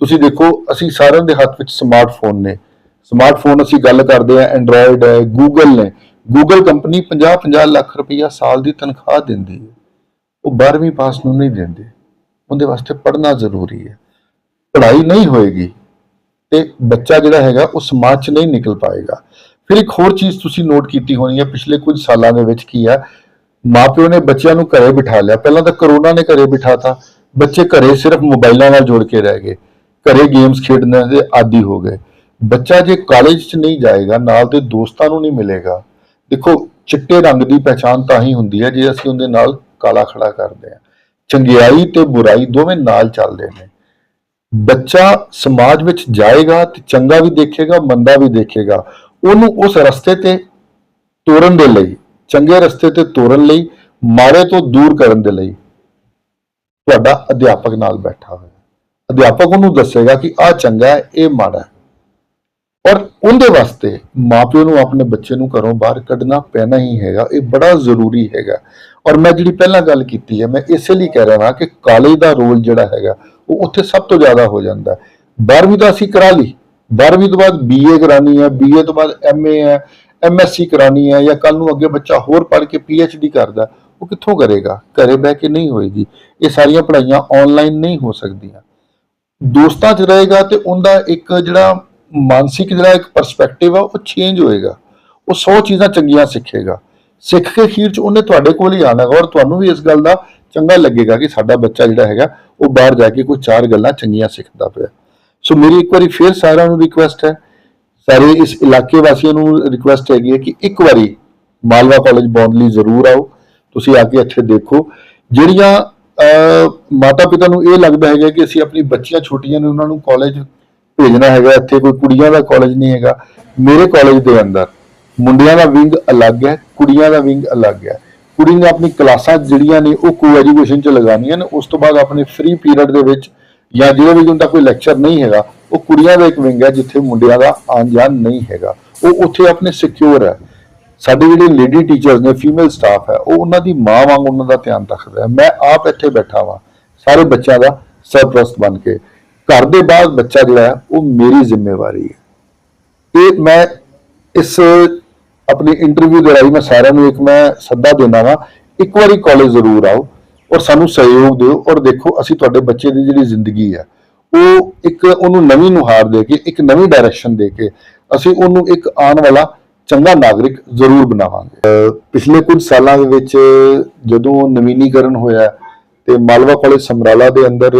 ਤੁਸੀਂ ਦੇਖੋ, ਅਸੀਂ ਸਾਰਿਆਂ ਦੇ ਹੱਥ ਵਿੱਚ ਸਮਾਰਟਫੋਨ ਨੇ। ਸਮਾਰਟਫੋਨ ਅਸੀਂ ਗੱਲ ਕਰਦੇ ਆ ਐਂਡਰੋਇਡ ਹੈ ਗੂਗਲ ਨੇ। ਗੂਗਲ ਕੰਪਨੀ 50-50 ਲੱਖ ਰੁਪਈਆ ਸਾਲ ਦੀ ਤਨਖਾਹ ਦਿੰਦੀ ਹੈ। ਉਹ 12ਵੀਂ ਪਾਸ ਨੂੰ ਨਹੀਂ ਦਿੰਦੇ। ਉਹਦੇ ਵਾਸਤੇ ਪੜ੍ਹਨਾ ਜ਼ਰੂਰੀ ਹੈ। ਪੜ੍ਹਾਈ ਨਹੀਂ ਹੋਏਗੀ। ਤੇ ਬੱਚਾ ਜਿਹੜਾ ਹੈਗਾ ਉਹ ਸਮਾਜ 'ਚ ਨਹੀਂ ਨਿਕਲ ਪਾਏਗਾ। ਫਿਰ ਇੱਕ ਹੋਰ ਚੀਜ਼ ਤੁਸੀਂ ਨੋਟ ਕੀਤੀ ਹੋਣੀ ਹੈ, ਪਿਛਲੇ ਕੁਝ ਸਾਲਾਂ ਦੇ ਵਿੱਚ ਕੀ ਹੈ, ਮਾਪਿਓ ਨੇ ਬੱਚਿਆਂ ਨੂੰ ਘਰੇ ਬਿਠਾ ਲਿਆ। ਪਹਿਲਾਂ ਤਾਂ ਕਰੋਨਾ ਨੇ ਘਰੇ ਬਿਠਾਤਾ ਬੱਚੇ ਘਰੇ ਸਿਰਫ ਮੋਬਾਈਲਾਂ ਨਾਲ ਜੁੜ ਕੇ ਰਹਿ ਗਏ। ਘਰੇ ਗੇਮਸ ਖੇਡਣ ਦੇ ਆਦੀ ਹੋ ਗਏ। ਬੱਚਾ ਜੇ ਕਾਲਜ 'ਚ ਨਹੀਂ ਜਾਏਗਾ, ਨਾਲ ਤੇ ਦੋਸਤਾਂ ਨੂੰ ਨਹੀਂ ਮਿਲੇਗਾ। ਦੇਖੋ, ਚਿੱਟੇ ਰੰਗ ਦੀ ਪਛਾਣ ਤਾਂ ਹੀ ਹੁੰਦੀ ਹੈ ਜੇ ਅਸੀਂ ਉਹਦੇ ਨਾਲ ਕਾਲਾ ਖੜਾ ਕਰਦੇ ਹਾਂ। ਚੰਗਿਆਈ ਤੇ ਬੁਰਾਈ ਦੋਵੇਂ ਨਾਲ ਚੱਲਦੇ ਨੇ। ਬੱਚਾ ਸਮਾਜ ਵਿੱਚ ਜਾਏਗਾ ਤੇ ਚੰਗਾ ਵੀ ਦੇਖੇਗਾ, ਮੰਦਾ ਵੀ ਦੇਖੇਗਾ, ਉਹਨੂੰ ਉਸ ਰਸਤੇ ਤੇ ਤੋਰਨ ਦੇ ਲਈ, ਚੰਗੇ ਰਸਤੇ ਤੇ ਤੋਰਨ ਲਈ, ਮਾੜੇ ਤੋਂ ਦੂਰ ਕਰਨ ਦੇ ਲਈ ਤੁਹਾਡਾ ਅਧਿਆਪਕ ਨਾਲ ਬੈਠਾ ਹੋਇਆ। ਅਧਿਆਪਕ ਉਹਨੂੰ ਦੱਸੇਗਾ ਕਿ ਆਹ ਚੰਗਾ ਹੈ, ਇਹ ਮਾੜਾ ਹੈ। ਔਰ ਉਹਦੇ ਵਾਸਤੇ ਮਾਪਿਓ ਨੂੰ ਆਪਣੇ ਬੱਚੇ ਨੂੰ ਘਰੋਂ ਬਾਹਰ ਕੱਢਣਾ ਪੈਣਾ ਹੀ ਹੈਗਾ, ਇਹ ਬੜਾ ਜ਼ਰੂਰੀ ਹੈਗਾ। ਔਰ ਮੈਂ ਜਿਹੜੀ ਪਹਿਲਾਂ ਗੱਲ ਕੀਤੀ ਹੈ, ਮੈਂ ਇਸੇ ਲਈ ਕਹਿ ਰਿਹਾ ਹਾਂ ਕਿ ਕਾਲਜ ਦਾ ਰੋਲ ਜਿਹੜਾ ਹੈਗਾ, ਉਹ ਉੱਥੇ ਸਭ ਤੋਂ ਜ਼ਿਆਦਾ ਹੋ ਜਾਂਦਾ। ਹੈ 12ਵੀਂ ਤਾਂ ਅਸੀਂ ਕਰਾ ਲਈ। 12ਵੀਂ ਤੋਂ ਬਾਅਦ ਬੀਏ ਕਰਾਣੀ ਹੈ ਬੀਏ ਤੋਂ ਬਾਅਦ ਐਮਏ ਹੈ ਐਮਐਸਸੀ ਕਰਾਣੀ ਹੈ ਜਾਂ ਕੱਲ ਨੂੰ ਅੱਗੇ ਬੱਚਾ ਹੋਰ ਪੜ੍ਹ ਕੇ ਪੀਐਚਡੀ ਕਰਦਾ, ਉਹ ਕਿੱਥੋਂ ਕਰੇਗਾ? ਘਰੇ ਬਹਿ ਕੇ ਨਹੀਂ ਹੋਏਗੀ। ਇਹ ਸਾਰੀਆਂ ਪੜ੍ਹਾਈਆਂ ਆਨਲਾਈਨ ਨਹੀਂ ਹੋ ਸਕਦੀਆਂ। ਦੋਸਤਾਂ 'ਚ ਰਹੇਗਾ ਤੇ ਉਹਦਾ ਇੱਕ ਜਿਹੜਾ ਮਾਨਸਿਕ ਜਿਹੜਾ ਇੱਕ ਪਰਸਪੈਕਟਿਵ ਆ, ਉਹ ਚੇਂਜ ਹੋਏਗਾ। ਉਹ 100 ਚੀਜ਼ਾਂ ਚੰਗੀਆਂ ਸਿੱਖੇਗਾ। ਸਿੱਖ ਕੇ ਖੀਰ 'ਚ ਉਹਨੇ ਤੁਹਾਡੇ ਕੋਲ ਹੀ ਆਣਾ ਔਰ ਤੁਹਾਨੂੰ ਵੀ ਇਸ ਗੱਲ ਦਾ ਚੰਗਾ ਲੱਗੇਗਾ ਕਿ ਸਾਡਾ ਬੱਚਾ ਜਿਹੜਾ ਹੈਗਾ, ਉਹ ਬਾਹਰ ਜਾ ਕੇ ਕੋਈ ਚਾਰ ਗੱਲਾਂ ਚੰਗੀਆਂ ਸਿੱਖਦਾ ਪਿਆ। ਸੋ ਮੇਰੀ ਇੱਕ ਵਾਰੀ ਫੇਰ ਸਾਰਿਆਂ ਨੂੰ ਰਿਕੁਐਸਟ ਹੈ। ਸਾਰੇ ਇਸ ਇਲਾਕੇ ਵਾਸੀਆਂ ਨੂੰ ਰਿਕੁਐਸਟ ਹੈਗੀ ਹੈ ਕਿ ਇੱਕ ਵਾਰੀ ਮਾਲਵਾ ਕਾਲਜ ਬੌਂਦਲੀ ਜ਼ਰੂਰ ਆਓ। ਤੁਸੀਂ ਆ ਕੇ ਇੱਥੇ ਦੇਖੋ। ਜਿਹੜੀਆਂ ਮਾਤਾ ਪਿਤਾ ਨੂੰ ਇਹ ਲੱਗਦਾ ਹੈਗਾ ਕਿ ਅਸੀਂ ਆਪਣੀ ਬੱਚੀਆਂ ਛੋਟੀਆਂ ਨੇ, ਉਹਨਾਂ ਨੂੰ ਕਾਲਜ ਭੇਜਣਾ ਹੈਗਾ, ਇੱਥੇ ਕੋਈ ਕੁੜੀਆਂ ਦਾ ਕਾਲਜ ਨਹੀਂ ਹੈਗਾ। ਮੇਰੇ ਕਾਲਜ ਦੇ ਅੰਦਰ ਮੁੰਡਿਆਂ ਦਾ ਵਿੰਗ ਅਲੱਗ ਹੈ, ਕੁੜੀਆਂ ਦਾ ਵਿੰਗ ਅਲੱਗ ਹੈ। ਕੁੜੀ ਨੇ ਆਪਣੀ ਕਲਾਸਾਂ ਜਿਹੜੀਆਂ ਨੇ ਉਹ ਕੋ ਐਜੂਕੇਸ਼ਨ ਚ ਲਗਾਉਣੀਆਂ ਨੇ, ਉਸ ਤੋਂ ਬਾਅਦ ਆਪਣੇ ਫ੍ਰੀ ਪੀਰੀਅਡ ਦੇ ਵਿੱਚ ਜਾਂ ਜਿਹੜੇ ਵਿੱਚ ਹੁੰਦਾ ਕੋਈ ਲੈਕਚਰ ਨਹੀਂ ਹੈਗਾ, ਉਹ ਕੁੜੀਆਂ ਦਾ ਇੱਕ ਵਿੰਗ ਹੈ ਜਿੱਥੇ ਮੁੰਡਿਆਂ ਦਾ ਆਉਣ ਜਾਣ ਨਹੀਂ ਹੈਗਾ। ਉਹ ਉੱਥੇ ਆਪਣੇ ਸਿਕਿਉਰ ਹੈ। ਸਾਡੇ ਜਿਹੜੇ ਲੇਡੀ ਟੀਚਰਸ ਨੇ ਫੀਮੇਲ ਸਟਾਫ ਹੈ, ਉਹ ਉਹਨਾਂ ਦੀ ਮਾਂ ਵਾਂਗ ਉਹਨਾਂ ਦਾ ਧਿਆਨ ਰੱਖਦਾ ਹੈ। ਮੈਂ ਆਪ ਇੱਥੇ ਬੈਠਾ ਵਾਂ, ਸਾਰੇ ਬੱਚਿਆਂ ਦਾ ਸਰਪ੍ਰਸਤ ਬਣ ਕੇ। ਘਰ ਦੇ ਬਾਅਦ ਬੱਚਾ ਜਿਹੜਾ ਹੈ ਉਹ ਮੇਰੀ ਜ਼ਿੰਮੇਵਾਰੀ ਹੈ। ਇਹ ਮੈਂ ਇਸ ਆਪਣੀ ਇੰਟਰਵਿਊ ਦੇ ਰਾਹੀਂ ਮੈਂ ਸਾਰਿਆਂ ਨੂੰ ਇੱਕ ਮੈਂ ਸੱਦਾ ਦਿੰਦਾ ਵਾਂ, ਇੱਕ ਵਾਰੀ ਕਾਲਜ ਜ਼ਰੂਰ ਆਓ ਔਰ ਸਾਨੂੰ ਸਹਿਯੋਗ ਦਿਓ ਔਰ ਦੇਖੋ ਅਸੀਂ ਤੁਹਾਡੇ ਬੱਚੇ ਦੀ ਜਿਹੜੀ ਜ਼ਿੰਦਗੀ ਹੈ ਉਹ ਇੱਕ ਉਹਨੂੰ ਨਵੀਂ ਨੁਹਾਰ ਦੇ ਕੇ, ਇੱਕ ਨਵੀਂ ਡਾਇਰੈਕਸ਼ਨ ਦੇ ਕੇ ਅਸੀਂ ਉਹਨੂੰ ਇੱਕ ਆਉਣ ਵਾਲਾ ਚੰਗਾ ਨਾਗਰਿਕ ਜ਼ਰੂਰ ਬਣਾਵਾਂਗੇ। ਪਿਛਲੇ ਕੁਝ ਸਾਲਾਂ ਦੇ ਵਿੱਚ ਜਦੋਂ ਨਵੀਨੀਕਰਨ ਹੋਇਆ ਤੇ ਮਾਲਵਾ ਕਾਲਜ ਸਮਰਾਲਾ ਦੇ ਅੰਦਰ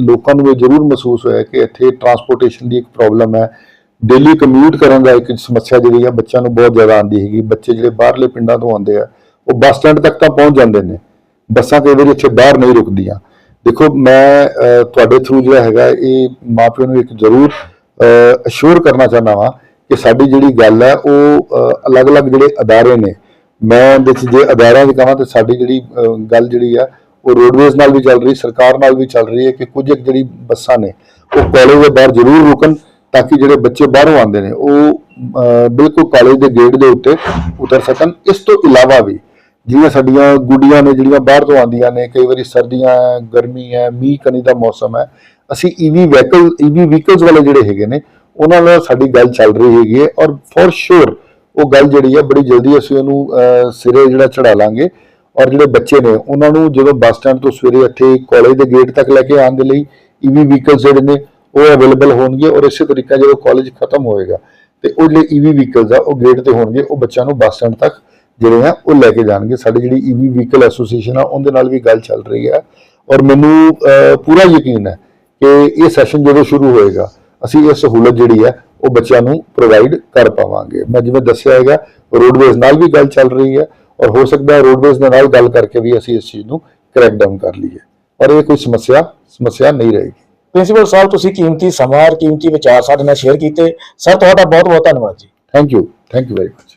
ਲੋਕਾਂ ਨੂੰ ਇਹ ਜ਼ਰੂਰ ਮਹਿਸੂਸ ਹੋਇਆ ਕਿ ਇੱਥੇ ਟਰਾਂਸਪੋਰਟੇਸ਼ਨ ਦੀ ਇੱਕ ਪ੍ਰੋਬਲਮ ਹੈ। ਡੇਲੀ ਕਮਿਊਟ ਕਰਨ ਦਾ ਇੱਕ ਸਮੱਸਿਆ ਜਿਹੜੀ ਹੈ ਬੱਚਿਆਂ ਨੂੰ ਬਹੁਤ ਜ਼ਿਆਦਾ ਆਉਂਦੀ ਹੈਗੀ। ਬੱਚੇ ਜਿਹੜੇ ਬਾਹਰਲੇ ਪਿੰਡਾਂ ਤੋਂ ਆਉਂਦੇ ਆ, ਉਹ ਬੱਸ ਸਟੈਂਡ ਤੱਕ ਤਾਂ ਪਹੁੰਚ ਜਾਂਦੇ ਨੇ। ਬੱਸਾਂ ਕਈ ਵਾਰੀ ਇੱਥੇ ਬਾਹਰ ਨਹੀਂ ਰੁਕਦੀਆਂ। ਦੇਖੋ, ਮੈਂ ਤੁਹਾਡੇ ਥਰੂ ਜਿਹੜਾ ਹੈਗਾ, ਇਹ ਮਾਪਿਆਂ ਨੂੰ ਇੱਕ ਜ਼ਰੂਰ ਅਸ਼ੋਰ ਕਰਨਾ ਚਾਹੁੰਦਾ ਵਾਂ ਕਿ ਸਾਡੀ ਜਿਹੜੀ ਗੱਲ ਹੈ, ਉਹ ਅਲੱਗ-ਅਲੱਗ ਜਿਹੜੇ ਅਦਾਰੇ ਨੇ। ਮੈਂ ਇਹਦੇ ਜੇ ਅਦਾਰਿਆਂ ਦੀ ਕਹਾਂ ਤੇ ਸਾਡੀ ਜਿਹੜੀ ਗੱਲ ਜਿਹੜੀ ਆ ਉਹ ਰੋਡਵੇਜ਼ ਨਾਲ ਵੀ ਚੱਲ ਰਹੀ, ਸਰਕਾਰ ਨਾਲ ਵੀ ਚੱਲ ਰਹੀ ਹੈ ਕਿ ਕੁਝ ਇੱਕ ਜਿਹੜੀ ਬੱਸਾਂ ਨੇ, ਉਹ ਕਾਲਜ ਦੇ ਬਾਹਰ ਜ਼ਰੂਰ ਰੁਕਣ ਤਾਂ ਕਿ ਜਿਹੜੇ ਬੱਚੇ ਬਾਹਰੋਂ ਆਉਂਦੇ ਨੇ, ਉਹ ਬਿਲਕੁਲ ਕਾਲਜ ਦੇ ਗੇਟ ਦੇ ਉੱਤੇ ਉਤਰ ਸਕਣ। ਇਸ ਤੋਂ ਇਲਾਵਾ ਵੀ ਜਿਵੇਂ ਸਾਡੀਆਂ ਗੁੱਡੀਆਂ ਨੇ ਜਿਹੜੀਆਂ ਬਾਹਰ ਤੋਂ ਆਉਂਦੀਆਂ ਨੇ, ਕਈ ਵਾਰੀ ਸਰਦੀਆਂ ਹੈ ਗਰਮੀ ਹੈ, ਮੀਂਹ ਕਣੀ ਦਾ ਮੌਸਮ ਹੈ, ਅਸੀਂ ਈਵੀ ਵਹੀਕਲ ਈਵੀ ਵਹੀਕਲਸ ਵਾਲੇ ਜਿਹੜੇ ਹੈਗੇ ਨੇ, ਉਹਨਾਂ ਨਾਲ ਸਾਡੀ ਗੱਲ ਚੱਲ ਰਹੀ ਹੈਗੀ ਹੈ ਔਰ ਫੋਰ ਸ਼ੋਰ ਉਹ ਗੱਲ ਜਿਹੜੀ ਹੈ, ਬੜੀ ਜਲਦੀ ਅਸੀਂ ਉਹਨੂੰ ਸਿਰੇ ਜਿਹੜਾ ਚੜਾ ਲਾਂਗੇ। ਔਰ ਜਿਹੜੇ ਬੱਚੇ ਨੇ, ਉਹਨਾਂ ਨੂੰ ਜਦੋਂ ਬੱਸ ਸਟੈਂਡ ਤੋਂ ਸਵੇਰੇ ਇੱਥੇ ਕਾਲਜ ਦੇ ਗੇਟ ਤੱਕ ਲੈ ਕੇ ਆਉਣ ਦੇ ਲਈ ਈਵੀ ਵਹੀਕਲਸ ਜਿਹੜੇ ਨੇ, ਉਹ ਅਵੇਲੇਬਲ ਹੋਣਗੇ ਔਰ ਇਸੇ ਤਰੀਕਾ ਜਦੋਂ ਕਾਲਜ ਖਤਮ ਹੋਏਗਾ, ਤੇ ਉਹ ਜਿਹੜੇ ਈਵੀ ਵਹੀਕਲਸ ਆ, ਉਹ ਗੇਟ ਤੇ ਹੋਣਗੇ, ਉਹ ਬੱਚਿਆਂ ਨੂੰ ਬੱਸ ਸਟੈਂਡ ਤੱਕ ਜਿਹੜੇ ਆ, ਉਹ ਲੈ ਕੇ ਜਾਣਗੇ। ਸਾਡੀ ਜਿਹੜੀ ਈਵੀ ਵਹੀਕਲ ਐਸੋਸੀਏਸ਼ਨ ਆ, ਉਹਦੇ ਨਾਲ ਵੀ ਗੱਲ ਚੱਲ ਰਹੀ ਹੈ ਔਰ ਮੈਨੂੰ ਪੂਰਾ ਯਕੀਨ ਹੈ ਕਿ ਇਹ ਸੈਸ਼ਨ ਜਦੋਂ ਸ਼ੁਰੂ ਹੋਏਗਾ, ਅਸੀਂ ਇਹ ਸਹੂਲਤ ਜਿਹੜੀ ਹੈ ਉਹ ਬੱਚਿਆਂ ਨੂੰ ਪ੍ਰੋਵਾਈਡ ਕਰ ਪਾਵਾਂਗੇ। ਮੈਂ ਜਿਵੇਂ ਦੱਸਿਆ ਹੈਗਾ ਰੋਡਵੇਜ਼ ਨਾਲ ਵੀ ਗੱਲ ਚੱਲ ਰਹੀ ਹੈ ਔਰ ਹੋ ਸਕਦਾ ਹੈ ਰੋਡਵੇਜ਼ ਦੇ ਨਾਲ ਗੱਲ ਕਰਕੇ ਵੀ ਅਸੀਂ ਇਸ ਚੀਜ਼ ਨੂੰ ਕਰੈਕ ਡਾਊਨ ਕਰ ਲਈਏ। ਔਰ ਇਹ ਕੋਈ ਸਮੱਸਿਆ ਸਮੱਸਿਆ ਨਹੀਂ ਰਹੇਗੀ। ਪ੍ਰਿੰਸੀਪਲ ਸਾਹਿਬ ਤੁਸੀਂ ਕੀਮਤੀ ਸਮਾਂ ਔਰ ਕੀਮਤੀ ਵਿਚਾਰ ਸਾਡੇ ਨਾਲ ਸ਼ੇਅਰ ਕੀਤੇ। ਸਰ ਤੁਹਾਡਾ ਬਹੁਤ ਬਹੁਤ ਧੰਨਵਾਦ ji. Thank you thank you very much